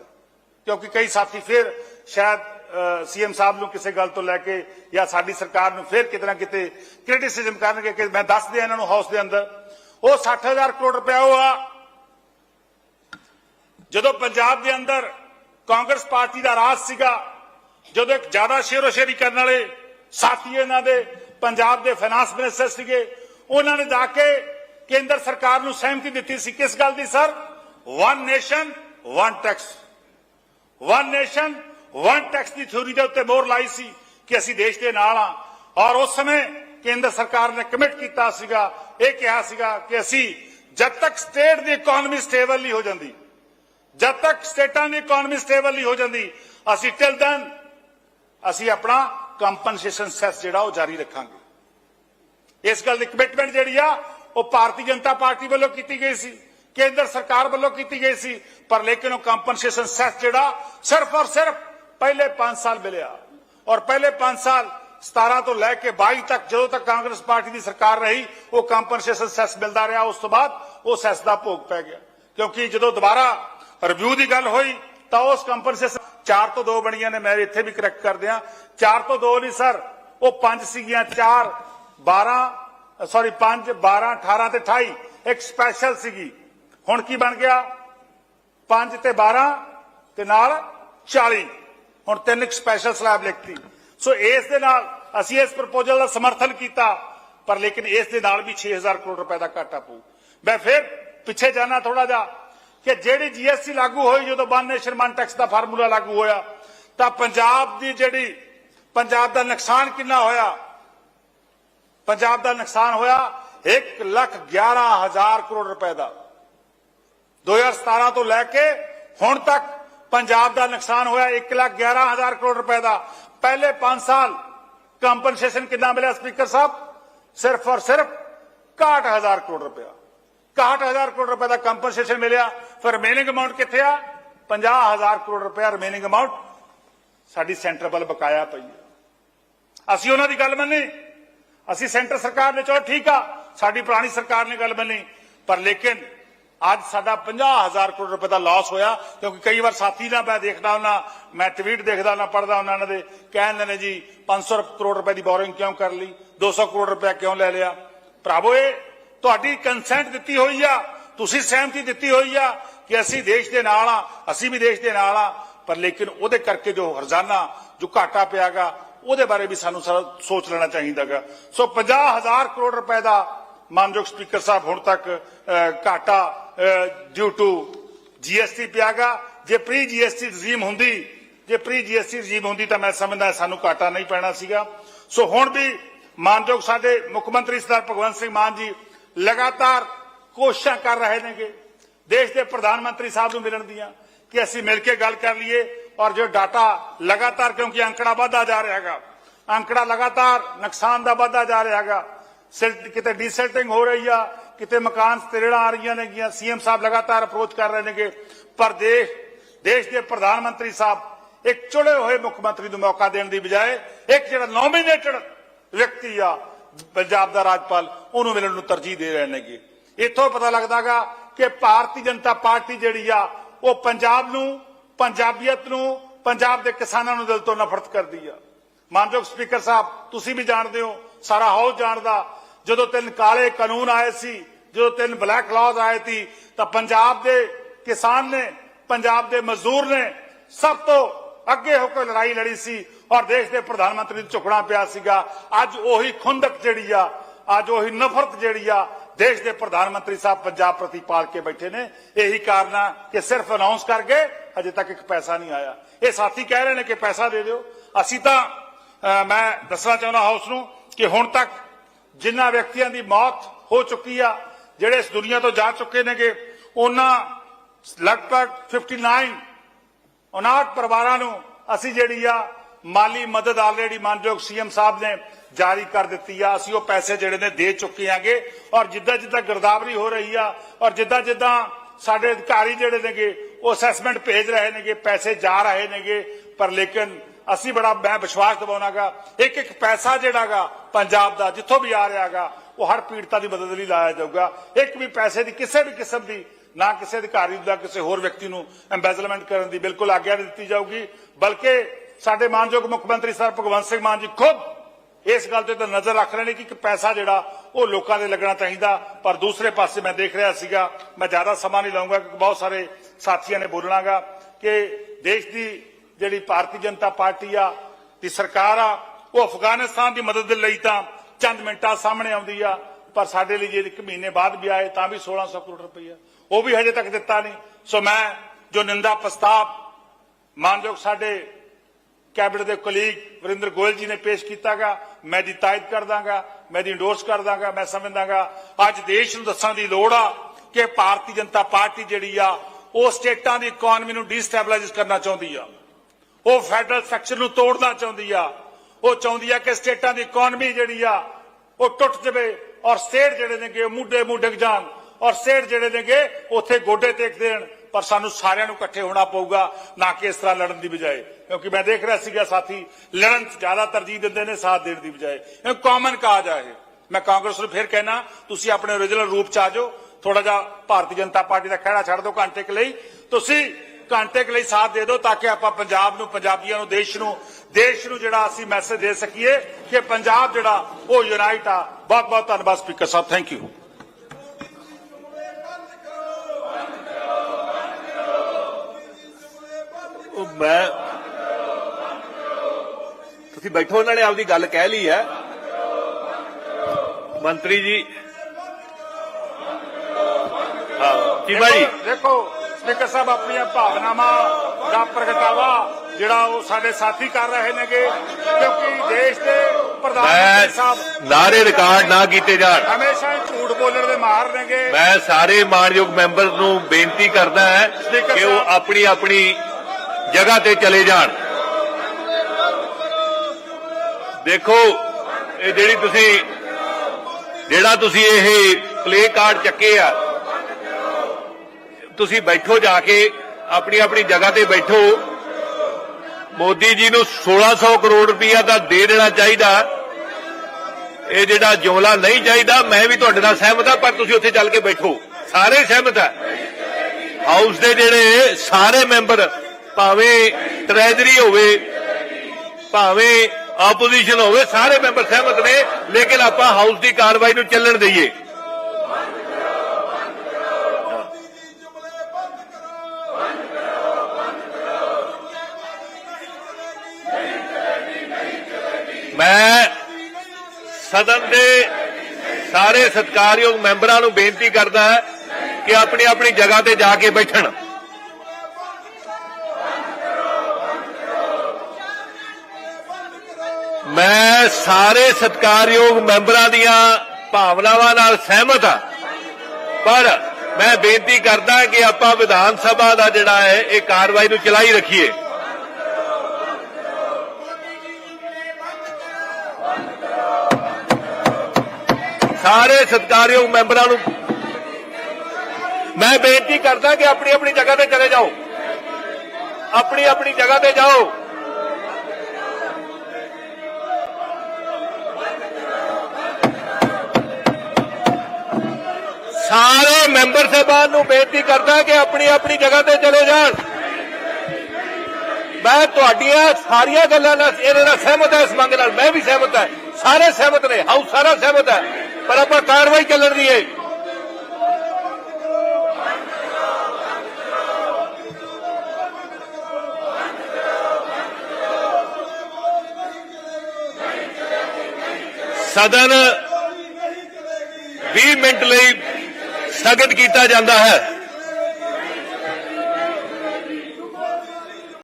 ਕਿਉਂਕਿ ਕਈ ਸਾਥੀ ਫਿਰ ਸ਼ਾਇਦ ਸੀਐਮ ਸਾਹਿਬ ਨੂੰ ਕਿਸੇ ਗੱਲ ਤੋਂ ਲੈ ਕੇ ਜਾਂ ਸਾਡੀ ਸਰਕਾਰ ਨੂੰ ਫਿਰ ਕਿਤੇ ਨਾ ਕਿਤੇ ਕ੍ਰਿਟਿਸਿਜ਼ਮ ਕਰਨਗੇ ਕਿ ਮੈਂ ਦੱਸ ਦਿਆਂ ਇਹਨਾਂ ਨੂੰ ਹਾਊਸ ਦੇ ਅੰਦਰ। ਉਹ 60000 ਕਰੋੜ ਰੁਪਇਆ ਉਹ ਆ। ਜਦੋਂ ਪੰਜਾਬ ਦੇ ਅੰਦਰ ਕਾਂਗਰਸ ਪਾਰਟੀ ਦਾ ਰਾਜ ਸੀਗਾ, ਜਦੋਂ ਇੱਕ ਜ਼ਿਆਦਾ ਸ਼ੇਰੋ ਸ਼ੇਰੀ ਕਰਨ ਵਾਲੇ ਸਾਥੀ ਇਹਨਾਂ ਦੇ ਪੰਜਾਬ ਦੇ ਫਾਈਨਾਂਸ ਮਿਨਿਸਟਰ ਸੀਗੇ, ਉਹਨਾਂ ਨੇ ਜਾ ਕੇ ਕੇਂਦਰ ਸਰਕਾਰ ਨੂੰ ਸਹਿਮਤੀ ਦਿੱਤੀ ਸੀ। ਕਿਸ ਗੱਲ ਦੀ, sir? One nation one tax one nation one tax ਦੀ ਥਿਊਰੀ ਦੇ ਉੱਤੇ ਮੋਹਰ ਲਾਈ ਸੀ ਕਿ ਅਸੀਂ ਦੇਸ਼ ਦੇ ਨਾਲ ਆ ਔਰ ਉਸ ਸਮੇਂ ਕੇਂਦਰ ਸਰਕਾਰ ਨੇ ਕਮਿਟ ਕੀਤਾ ਸੀਗਾ, ਇਹ ਕਿਹਾ ਸੀਗਾ ਕਿ ਅਸੀਂ ਜਦ ਤੱਕ ਸਟੇਟ ਦੀ ਇਕਨੋਮੀ ਸਟੇਬਲ ਨਹੀਂ ਹੋ ਜਾਂਦੀ, ਜਦ ਤੱਕ ਸਟੇਟਾਂ ਦੀ ਇਕਨੋਮੀ ਸਟੇਬਲ ਨਹੀਂ ਹੋ ਜਾਂਦੀ, ਅਸੀਂ ਟਿਲ ਦੈਨ ਅਸੀਂ ਆਪਣਾ ਕੰਪਨਸੇਸ਼ਨ ਸੈਸ ਜਿਹੜਾ ਉਹ ਜਾਰੀ ਰੱਖਾਂਗੇ। ਇਸ ਗੱਲ ਦੀ ਕਮਿਟਮੈਂਟ ਜਿਹੜੀ ਆ, ਉਹ ਭਾਰਤੀ ਜਨਤਾ ਪਾਰਟੀ ਵੱਲੋਂ ਕੀਤੀ ਗਈ ਸੀ। ਕੇਂਦਰ ਸਰਕਾਰ ਵੱਲੋਂ ਕੀਤੀ ਗਈ ਸੀ, ਪਰ ਲੇਕਿਨ ਉਹ ਕੰਪਨਸੇਸ਼ਨ ਸੈਸ ਜਿਹੜਾ ਸਿਰਫ ਔਰ ਸਿਰਫ ਪਹਿਲੇ 5 ਸਾਲ ਮਿਲਿਆ। ਔਰ ਪਹਿਲੇ 5 ਸਾਲ 17 ਤੋਂ ਲੈ ਕੇ 22 ਤੱਕ ਜਦੋਂ ਤੱਕ ਕਾਂਗਰਸ ਪਾਰਟੀ ਦੀ ਸਰਕਾਰ ਰਹੀ, ਉਹ ਕੰਪਨਸੇਸ਼ਨ ਸੈਸ ਮਿਲਦਾ ਰਿਹਾ। ਉਸ ਤੋਂ ਬਾਅਦ ਉਹ ਸੈਸ ਦਾ ਭੋਗ ਪੈ ਗਿਆ। ਕਿਉਂਕਿ ਜਦੋਂ ਦੁਬਾਰਾ ਰਿਵਿਊ ਦੀ ਗੱਲ ਹੋਈ, ਤਾਂ ਉਸ ਕੰਪਨਸੇਸ਼ਨ 4 ਤੋਂ 2 ਬਣੀਆਂ ਨੇ, ਮੈਂ ਇੱਥੇ ਵੀ ਕਰੈਕਟ ਕਰ ਦਿਆਂ। 4 ਤੋਂ 2 ਨਹੀਂ, ਸਰ, ਉਹ 5 ਸੀਗੀਆਂ 4 12 ਸੌਰੀ 5 12 18 ਤੇ 28 ਇੱਕ ਸਪੈਸ਼ਲ ਸੀਗੀ। ਹੁਣ ਕੀ ਬਣ ਗਿਆ? 5 ਤੇ 12 ਤੇ ਨਾਲ 40 ਹੁਣ ਤਿੰਨ ਇੱਕ ਸਪੈਸ਼ਲ ਸਲੈਬ ਲਿਖਤੀ। ਸੋ ਇਸ ਦੇ ਨਾਲ ਅਸੀਂ ਇਸ ਪ੍ਰਪੋਜ਼ਲ ਦਾ ਸਮਰਥਨ ਕੀਤਾ, ਪਰ ਲੇਕਿਨ ਇਸ ਦੇ ਨਾਲ ਵੀ 6000 ਕਰੋੜ ਰੁਪਏ ਦਾ ਘਾਟਾ ਪਊ। ਮੈਂ ਫਿਰ ਪਿੱਛੇ ਜਾਣਾ ਥੋੜਾ ਜਿਹਾ ਕਿ ਜਿਹੜੀ ਜੀਐਸਟੀ ਲਾਗੂ ਹੋਈ ਜਦੋਂ ਵਨ ਨੇਸ਼ਨ ਵਨ ਟੈਕਸ ਦਾ ਫਾਰਮੂਲਾ ਲਾਗੂ ਹੋਇਆ, ਤਾਂ ਪੰਜਾਬ ਦੀ ਜਿਹੜੀ, ਪੰਜਾਬ ਦਾ ਨੁਕਸਾਨ ਕਿੰਨਾ ਹੋਇਆ? ਪੰਜਾਬ ਦਾ ਨੁਕਸਾਨ ਹੋਇਆ 1 ਲੱਖ 11 ਹਜ਼ਾਰ ਕਰੋੜ ਰੁਪਏ ਦਾ। 2017 ਤੋਂ ਲੈ ਕੇ ਹੁਣ ਤੱਕ ਪੰਜਾਬ ਦਾ ਨੁਕਸਾਨ ਹੋਇਆ 1 ਲੱਖ 11 ਹਜ਼ਾਰ ਕਰੋੜ ਰੁਪਏ ਦਾ ਪਹਿਲੇ 5 ਸਾਲ ਕੰਪਨਸੇਸ਼ਨ ਕਿੰਨਾ ਮਿਲਿਆ ਸਪੀਕਰ ਸਾਹਿਬ ਸਿਰਫ ਔਰ ਸਿਰਫ 61000 ਕਰੋੜ ਰੁਪਇਆ 61000 ਕਰੋੜ ਰੁਪਏ ਦਾ ਕੰਪਨਸੇਸ਼ਨ ਮਿਲਿਆ ਫਿਰ ਰਿਮੇਨਿੰਗ ਅਮਾਉਂਟ ਕਿੱਥੇ ਆ 50000 ਕਰੋੜ ਰੁਪਇਆ ਰਿਮੇਨਿੰਗ ਅਮਾਉਂਟ ਸਾਡੀ ਸੈਂਟਰ ਵੱਲ ਬਕਾਇਆ ਪਈ ਹੈ ਅਸੀਂ ਉਹਨਾਂ ਦੀ ਗੱਲ ਮੰਨੀ ਅਸੀਂ ਸੈਂਟਰ ਸਰਕਾਰ ਨੇ ਚਲੋ ਠੀਕ ਆ ਸਾਡੀ ਪੁਰਾਣੀ ਸਰਕਾਰ ਨੇ ਗੱਲ ਮੰਨੀ ਪਰ ਲੇਕਿਨ ਅੱਜ ਸਾਡਾ 50000 ਕਰੋੜ ਰੁਪਏ ਦਾ ਲਾਸ ਹੋਇਆ, ਕਿਉਂਕਿ ਕਈ ਵਾਰ ਸਾਥੀ ਨਾਲ ਮੈਂ ਦੇਖਦਾ ਉਹਨਾਂ ਮੈਂ ਟਵੀਟ ਦੇਖਦਾ ਨਾ ਪੜਦਾ ਉਹਨਾਂ ਦੇ ਕਹਿੰਦੇ ਨੇ ਜੀ 500 ਕਰੋੜ ਰੁਪਏ ਦੀ ਬੋਰਿੰਗ ਕਿਉਂ ਕਰ ਲਈ 200 ਕਰੋੜ ਰੁਪਏ ਕਿਉਂ ਲੈ ਲਿਆ? ਭਰਾਵੋ, ਇਹ ਤੁਹਾਡੀ ਕੰਸੈਂਟ ਦਿੱਤੀ ਹੋਈ ਆ, ਤੁਸੀਂ ਸਹਿਮਤੀ ਦਿੱਤੀ ਹੋਈ ਆ ਕਿ ਅਸੀਂ ਦੇਸ਼ ਦੇ ਨਾਲ ਆ, ਅਸੀਂ ਵੀ ਦੇਸ਼ ਦੇ ਨਾਲ ਆ, ਪਰ ਲੇਕਿਨ ਉਹਦੇ ਕਰਕੇ ਜੋ ਹਰਜ਼ਾਨਾ ਜੋ ਘਾਟਾ ਪਿਆਗਾ ਉਹਦੇ ਬਾਰੇ ਵੀ ਸਾਨੂੰ ਸੋਚ ਲੈਣਾ ਚਾਹੀਦਾਗਾ ਸੋ 50000 ਕਰੋੜ ਰੁਪਏ ਦਾ ਮਾਨਯੋਗ ਸਪੀਕਰ ਸਾਹਿਬ, ਹੁਣ ਤੱਕ ਘਾਟਾ ਡਿਊ ਟੂ ਜੀਐਸਟੀ ਪਿਆਗਾ। ਜੇ ਪ੍ਰੀ ਜੀਐਸਟੀ ਰਜੀਮ ਹੁੰਦੀ, ਜੇ ਪ੍ਰੀ ਜੀਐਸਟੀ ਰਜੀਮ ਹੁੰਦੀ ਤਾਂ ਮੈਂ ਸਮਝਦਾ ਸਾਨੂੰ ਘਾਟਾ ਨਹੀਂ ਪੈਣਾ ਸੀਗਾ। ਸੋ ਹੁਣ ਵੀ ਮਾਨਯੋਗ ਸਾਡੇ ਮੁੱਖ ਮੰਤਰੀ ਸਰਦਾਰ ਭਗਵੰਤ ਸਿੰਘ ਮਾਨ ਜੀ ਲਗਾਤਾਰ ਕੋਸ਼ਿਸ਼ਾਂ ਕਰ ਰਹੇ ਨੇਗੇ। ਦੇਸ਼ ਦੇ ਪ੍ਰਧਾਨ ਮੰਤਰੀ ਸਾਹਿਬ ਨੂੰ ਮਿਲਣ ਦੀਆਂ ਕਿ ਅਸੀਂ ਮਿਲ ਕੇ ਗੱਲ ਕਰ ਲਈਏ ਔਰ ਜੋ ਡਾਟਾ ਲਗਾਤਾਰ ਕਿਉਂਕਿ ਅੰਕੜਾ ਵਧਦਾ ਜਾ ਰਿਹਾ ਹੈਗਾ, ਅੰਕੜਾ ਲਗਾਤਾਰ ਨੁਕਸਾਨ ਦਾ ਵਧਦਾ ਜਾ ਰਿਹਾ ਹੈਗਾ ਕਿਤੇ ਡੀਸੈਲਟਿੰਗ ਹੋ ਰਹੀ ਆ, ਕਿਤੇ ਮਕਾਨ ਤਰੇੜਾਂ ਆ ਰਹੀਆਂ ਨੇਗੀਆਂ ਸੀਐਮ ਸਾਹਿਬ ਲਗਾਤਾਰ ਅਪਰੋਚ ਕਰ ਰਹੇ ਨੇਗੇ। ਪਰ ਦੇਸ਼ ਦੇਸ਼ ਦੇ ਪ੍ਰਧਾਨ ਮੰਤਰੀ ਸਾਹਿਬ ਇੱਕ ਚੁਣੇ ਹੋਏ ਮੁੱਖ ਮੰਤਰੀ ਨੂੰ ਮੌਕਾ ਦੇਣ ਦੀ ਬਜਾਏ ਇੱਕ ਜਿਹੜਾ ਨੋਮੀਨੇਟਡ ਵਿਅਕਤੀ ਆ, ਪੰਜਾਬ ਦਾ ਰਾਜਪਾਲ, ਉਹਨੂੰ ਮਿਲਣ ਨੂੰ ਤਰਜੀਹ ਦੇ ਰਹੇ ਨੇਗੇ। ਇੱਥੋਂ ਪਤਾ ਲੱਗਦਾਗਾ ਕਿ ਭਾਰਤੀ ਜਨਤਾ ਪਾਰਟੀ ਜਿਹੜੀ ਆ, ਉਹ ਪੰਜਾਬ ਨੂੰ, ਪੰਜਾਬੀਅਤ ਨੂੰ, ਪੰਜਾਬ ਦੇ ਕਿਸਾਨਾਂ ਨੂੰ ਦਿਲ ਤੋਂ ਨਫ਼ਰਤ ਕਰਦੀ ਆ। ਮਾਨਯੋਗ ਸਪੀਕਰ ਸਾਹਿਬ, ਤੁਸੀਂ ਵੀ ਜਾਣਦੇ ਹੋ, ਸਾਰਾ ਹਾਊਸ ਜਾਣਦਾ ਜਦੋਂ ਤਿੰਨ ਕਾਲੇ ਕਾਨੂੰਨ ਆਏ ਸੀ, ਜਦੋਂ ਤਿੰਨ ਬਲੈਕ ਲਾਜ਼ ਆਏ ਸੀ, ਤਾਂ ਪੰਜਾਬ ਦੇ ਕਿਸਾਨ ਨੇ, ਪੰਜਾਬ ਦੇ ਮਜ਼ਦੂਰ ਨੇ ਸਭ ਤੋਂ ਅੱਗੇ ਹੋ ਕੇ ਲੜਾਈ ਲੜੀ ਸੀ ਔਰ ਦੇਸ਼ ਦੇ ਪ੍ਰਧਾਨ ਮੰਤਰੀ ਨੂੰ ਝੁਕਣਾ ਪਿਆ ਸੀਗਾ। ਅੱਜ ਉਹੀ ਖੁੰਦਕ ਜਿਹੜੀ ਆ, ਅੱਜ ਉਹੀ ਨਫ਼ਰਤ ਜਿਹੜੀ ਆ, ਦੇਸ਼ ਦੇ ਪ੍ਰਧਾਨ ਮੰਤਰੀ ਸਾਹਿਬ ਪੰਜਾਬ ਪ੍ਰਤੀ ਪਾਲ ਕੇ ਬੈਠੇ ਨੇ। ਇਹੀ ਕਾਰਨ ਆ ਕਿ ਸਿਰਫ ਅਨਾਉਂਸ ਕਰ ਗਏ ਅਜੇ ਤੱਕ ਇੱਕ ਪੈਸਾ ਨਹੀਂ ਆਇਆ। ਇਹ ਸਾਥੀ ਕਹਿ ਰਹੇ ਨੇ ਕਿ ਪੈਸਾ ਦੇ ਦਿਓ। ਅਸੀਂ ਤਾਂ ਮੈਂ ਦੱਸਣਾ ਚਾਹੁੰਦਾ ਹਾਊਸ ਨੂੰ ਕਿ ਹੁਣ ਤੱਕ ਜਿਨ੍ਹਾਂ ਵਿਅਕਤੀਆਂ ਦੀ ਮੌਤ ਹੋ ਚੁੱਕੀ ਆ, ਜਿਹੜੇ ਇਸ ਦੁਨੀਆ ਤੋਂ ਜਾ ਚੁੱਕੇ ਨੇਗੇ, ਉਹਨਾਂ ਲਗਭਗ 59 59 ਪਰਿਵਾਰਾਂ ਨੂੰ ਅਸੀਂ ਜਿਹੜੀ ਆ ਮਾਲੀ ਮਦਦ ਆਲਰੇਡੀ ਮਾਨਯੋਗ ਸੀਐਮ ਸਾਹਿਬ ਨੇ ਜਾਰੀ ਕਰ ਦਿੱਤੀ ਆ। ਅਸੀਂ ਉਹ ਪੈਸੇ ਜਿਹੜੇ ਨੇ ਦੇ ਚੁੱਕੇ ਆਂਗੇ ਔਰ ਜਿੱਦਾਂ ਜਿੱਦਾਂ ਗਿਰਦਾਵਰੀ ਹੋ ਰਹੀ ਆ ਔਰ ਜਿੱਦਾਂ ਜਿੱਦਾਂ ਸਾਡੇ ਅਧਿਕਾਰੀ ਜਿਹੜੇ ਨੇਗੇ, ਉਹ ਅਸੈਸਮੈਂਟ ਭੇਜ ਰਹੇ ਨੇਗੇ, ਪੈਸੇ ਜਾ ਰਹੇ ਨੇਗੇ, ਪਰ ਲੇਕਿਨ ਅਸੀਂ ਬੜਾ, ਮੈਂ ਵਿਸ਼ਵਾਸ ਦਿਵਾਉਣਾਗਾ, ਇੱਕ ਇੱਕ ਪੈਸਾ ਜਿਹੜਾਗਾ ਪੰਜਾਬ ਦਾ, ਜਿੱਥੋਂ ਵੀ ਆ ਰਿਹਾਗਾ, ਉਹ ਹਰ ਪੀੜਤਾ ਦੀ ਮਦਦ ਲਈ ਲਾਇਆ ਜਾਊਗਾ। ਇੱਕ ਵੀ ਪੈਸੇ ਦੀ ਕਿਸੇ ਵੀ ਕਿਸਮ ਦੀ, ਨਾ ਕਿਸੇ ਅਧਿਕਾਰੀ ਦਾ ਕਿਸੇ ਹੋਰ ਵਿਅਕਤੀ ਨੂੰ ਐਮਬੈਜ਼ਲਮੈਂਟ ਕਰਨ ਦੀ ਬਿਲਕੁਲ ਆਗਿਆ ਨਹੀਂ ਦਿੱਤੀ ਜਾਊਗੀ। ਬਲਕਿ ਸਾਡੇ ਮਾਨਯੋਗ ਮੁੱਖ ਮੰਤਰੀ ਸਰ ਭਗਵੰਤ ਸਿੰਘ ਮਾਨ ਜੀ ਖੁਦ ਇਸ ਗੱਲ ਤੇ ਤਾਂ ਨਜ਼ਰ ਰੱਖ ਰਹੇ ਨੇ ਕਿ ਇੱਕ ਪੈਸਾ ਜਿਹੜਾ, ਉਹ ਲੋਕਾਂ ਦੇ ਲੱਗਣਾ ਚਾਹੀਦਾ। ਪਰ ਦੂਸਰੇ ਪਾਸੇ ਮੈਂ ਦੇਖ ਰਿਹਾ ਸੀਗਾ, ਮੈਂ ਜ਼ਿਆਦਾ ਸਮਾਂ ਨਹੀਂ ਲਾਉਂਗਾ, ਕਿਉਂਕਿ ਬਹੁਤ ਸਾਰੇ ਸਾਥੀਆਂ ਨੇ ਬੋਲਣਾਗਾ ਕਿ ਦੇਸ਼ ਦੀ ਜਿਹੜੀ ਭਾਰਤੀ ਜਨਤਾ ਪਾਰਟੀ ਆ, ਦੀ ਸਰਕਾਰ ਆ, ਉਹ ਅਫਗਾਨਿਸਤਾਨ ਦੀ ਮਦਦ ਦੇ ਲਈ ਤਾਂ ਚੰਦ ਮਿੰਟਾਂ ਸਾਹਮਣੇ ਆਉਂਦੀ ਆ, ਪਰ ਸਾਡੇ ਲਈ ਜੇ ਇੱਕ ਮਹੀਨੇ ਬਾਅਦ ਵੀ ਆਏ ਤਾਂ ਵੀ 1600 ਕਰੋੜ ਰੁਪਈਆ ਉਹ ਵੀ ਹਜੇ ਤੱਕ ਦਿੱਤਾ ਨਹੀਂ। ਸੋ ਮੈਂ ਜੋ ਨਿੰਦਾ ਪ੍ਰਸਤਾਵ, ਮਾਨਯੋਗ ਸਾਡੇ ਕੈਬਨਿਟ ਦੇ ਕੁਲੀਗ ਵਰਿੰਦਰ ਗੋਇਲ ਜੀ ਨੇ ਪੇਸ਼ ਕੀਤਾਗਾ, ਮੈਂ ਦੀ ਤਾਇਦ ਕਰ ਦਾਂਗਾ, ਮੈਂ ਦੀ ਇੰਡੋਰਸ ਕਰ ਦਾਂਗਾ, ਮੈਂ ਸਮਝਦਾਗਾ। ਅੱਜ ਦੇਸ਼ ਨੂੰ ਦੱਸਣ ਦੀ ਲੋੜ ਆ ਕਿ ਭਾਰਤੀ ਜਨਤਾ ਪਾਰਟੀ ਜਿਹੜੀ ਆ, ਉਹ ਸਟੇਟਾਂ ਦੀ ਇਕਨੋਮੀ ਨੂੰ ਡੀਸਟੈਬਲਾਈਜ਼ ਕਰਨਾ ਚਾਹੁੰਦੀ ਆ। ਉਹ ਫੈਡਰਲ ਸਟਰਕਚਰ ਨੂੰ ਤੋੜਨਾ ਚਾਹੁੰਦੀ ਆ। ਉਹ ਚਾਹੁੰਦੀ ਆ ਕਿ ਸਟੇਟਾਂ ਦੀ ਇਕਨੋਮੀ ਜਿਹੜੀ ਆ, ਉਹ ਟੁੱਟ ਜਾਵੇ ਔਰ ਸਟੇਟ ਜਿਹੜੇ ਨੇਗੇ ਮੁੱਢੇ ਮੁੱਢੇ ਜਾਣ ਔਰ ਸਟੇਟ ਜਿਹੜੇ ਨੇਗੇ, ਉੱਥੇ ਗੋਡੇ ਟੇਕ ਦੇਣ। ਪਰ ਸਾਨੂੰ ਸਾਰਿਆਂ ਨੂੰ ਇਕੱਠੇ ਹੋਣਾ ਪਊਗਾ, ਨਾ ਕਿ ਇਸ ਤਰ੍ਹਾਂ ਲੜਨ ਦੀ ਬਜਾਏ। ਕਿਉਂਕਿ ਮੈਂ ਦੇਖ ਰਿਹਾ ਸੀਗਾ ਸਾਥੀ, ਲੜਨ ਜ਼ਿਆਦਾ ਤਰਜੀਹ ਦਿੰਦੇ ਨੇ ਸਾਥ ਦੇਣ ਦੀ ਬਜਾਏ। ਇਹ ਕਾਮਨ ਕਾਜ ਆ ਇਹ। ਮੈਂ ਕਾਂਗਰਸ ਨੂੰ ਫਿਰ ਕਹਿਣਾ, ਤੁਸੀਂ ਆਪਣੇ ਓਰੀਜਨਲ ਰੂਪ 'ਚ ਆ ਜਾਓ। ਥੋੜਾ ਜਿਹਾ ਭਾਰਤੀ ਜਨਤਾ ਪਾਰਟੀ ਦਾ ਖਹਿੜਾ ਛੱਡ ਦਿਓ ਘੰਟੇ ਕੁ ਲਈ। ਤੁਸੀਂ ਘੰਟੇ ਕੁ ਲਈ ਸਾਥ ਦੇ ਦਿਓ ਤਾਂ ਕਿ ਆਪਾਂ ਪੰਜਾਬ ਨੂੰ ਪੰਜਾਬੀਆਂ ਨੂੰ ਦੇਸ਼ ਨੂੰ ਦੇਸ਼ ਨੂੰ ਜਿਹੜਾ ਅਸੀਂ ਮੈਸੇਜ ਦੇ ਸਕੀਏ ਕਿ ਪੰਜਾਬ ਜਿਹੜਾ ਉਹ ਯੂਨਾਈਟ ਆ। ਬਹੁਤ ਬਹੁਤ ਧੰਨਵਾਦ ਸਪੀਕਰ ਸਾਹਿਬ। ਥੈਂਕ ਯੂ ਮੈਂ ਤੁਸੀਂ ਬੈਠੋ ਉਹਨਾਂ ਨੇ ਆਪਦੀ ਗੱਲ ਕਹਿ ਲਈ ਹੈ। ਮੰਤਰੀ ਜੀ। ਹਾਂ ਚੀਮਾ ਜੀ ਦੇਖੋ। ਸਪੀਕਰ ਸਾਹਿਬ ਆਪਣੀਆਂ ਭਾਵਨਾਵਾਂ ਦਾ ਪ੍ਰਗਟਾਵਾ ਜਿਹੜਾ ਉਹ ਸਾਡੇ ਸਾਥੀ ਕਰ ਰਹੇ ਨੇਗੇ ਕਿਉਂਕਿ ਦੇਸ਼ ਦੇ ਪ੍ਰਧਾਨ ਸਾਹਿਬ ਨਾਰੇ ਰਿਕਾਰਡ ਨਾ ਕੀਤੇ ਜਾਣ। ਹਮੇਸ਼ਾ ਹੀ ਝੂਠ ਬੋਲਣ ਦੇ ਮਾਹਰ ਨੇਗੇ। ਮੈਂ ਸਾਰੇ ਮਾਨਯੋਗ ਮੈਂਬਰ ਨੂੰ ਬੇਨਤੀ ਕਰਦਾ ਹੈ ਕਿ ਉਹ। ਆਪਣੀ ਆਪਣੀ ਜਗ੍ਹਾ ਤੇ ਚਲੇ ਜਾਣ। ਦੇਖੋ ਇਹ ਜਿਹੜੀ ਤੁਸੀਂ ਜਿਹੜਾ ਤੁਸੀਂ ਇਹ ਪਲੇ ਕਾਰਡ ਚੱਕੇ ਆ ਤੁਸੀਂ ਬੈਠੋ ਜਾ ਕੇ, ਆਪਣੀ ਆਪਣੀ ਜਗ੍ਹਾ ਤੇ ਬੈਠੋ। ਮੋਦੀ ਜੀ ਨੂੰ 1600 ਕਰੋੜ ਰੁਪਇਆ ਤਾਂ ਦੇ ਦੇਣਾ ਚਾਹੀਦਾ। ਇਹ ਜਿਹੜਾ ਜੋਲਾ ਨਹੀਂ ਚਾਹੀਦਾ, ਮੈਂ ਵੀ ਤੁਹਾਡੇ ਨਾਲ ਸਹਿਮਤ ਹਾਂ, ਪਰ ਤੁਸੀਂ ਉੱਥੇ ਚੱਲ ਕੇ ਬੈਠੋ। ਸਾਰੇ ਸਹਿਮਤ ਆ। ਹਾਊਸ ਦੇ ਜਿਹੜੇ ਸਾਰੇ ਮੈਂਬਰ, ਭਾਵੇਂ ਟ੍ਰੈਜਰੀ ਹੋਵੇ, ਭਾਵੇਂ ਆਪੋਜੀਸ਼ਨ ਹੋਵੇ, ਸਾਰੇ ਮੈਂਬਰ ਸਹਿਮਤ ਨੇ, ਲੇਕਿਨ ਆਪਾਂ ਹਾਊਸ ਦੀ ਕਾਰਵਾਈ ਨੂੰ ਚੱਲਣ ਦਈਏ। ਮੈਂ ਸਦਨ ਦੇ ਸਾਰੇ ਸਤਿਕਾਰਯੋਗ ਮੈਂਬਰਾਂ ਨੂੰ ਬੇਨਤੀ ਕਰਦਾ ਹੈ ਕਿ ਆਪਣੀ ਆਪਣੀ ਜਗ੍ਹਾ ਤੇ ਜਾ ਕੇ ਬੈਠਣ। ਮੈਂ ਸਾਰੇ ਸਤਿਕਾਰਯੋਗ ਮੈਂਬਰਾਂ ਦੀਆਂ ਭਾਵਨਾਵਾਂ ਨਾਲ ਸਹਿਮਤ ਹਾਂ। ਪਰ ਮੈਂ ਬੇਨਤੀ ਕਰਦਾ ਕਿ ਆਪਾਂ ਵਿਧਾਨ ਸਭਾ ਦਾ ਜਿਹੜਾ ਹੈ, ਇਹ ਕਾਰਵਾਈ ਨੂੰ ਚਲਾਈ ਰੱਖੀਏ। ਸਾਰੇ ਸਤਿਕਾਰਯੋਗ ਮੈਂਬਰਾਂ ਨੂੰ ਮੈਂ ਬੇਨਤੀ ਕਰਦਾ ਕਿ ਆਪਣੀ ਆਪਣੀ ਜਗ੍ਹਾ ਤੇ ਚਲੇ ਜਾਓ। ਆਪਣੀ ਆਪਣੀ ਜਗ੍ਹਾ ਤੇ ਜਾਓ। ਸਾਰੇ ਮੈਂਬਰ ਸਾਹਿਬਾਨ ਨੂੰ ਬੇਨਤੀ ਕਰਦਾ ਕਿ ਆਪਣੀ ਆਪਣੀ ਜਗ੍ਹਾ ਤੇ ਚਲੇ ਜਾਣ। ਮੈਂ ਤੁਹਾਡੀਆਂ ਸਾਰੀਆਂ ਗੱਲਾਂ ਨਾਲ ਇਹਨਾਂ ਨਾਲ ਸਹਿਮਤ ਹਾਂ, ਇਸ ਮੰਗ ਨਾਲ ਮੈਂ ਵੀ ਸਹਿਮਤ ਹਾਂ। ਸਾਰੇ ਸਹਿਮਤ ਨੇ, ਹਾਊਸ ਸਾਰਾ ਸਹਿਮਤ ਹੈ। ਪਰ ਆਪਾਂ ਕਾਰਵਾਈ ਚੱਲਣ ਦੀ ਹੈ। ਸਦਨ 20 ਮਿੰਟ ਲਈ ਸਥਗਿਤ ਕੀਤਾ ਜਾਂਦਾ ਹੈ।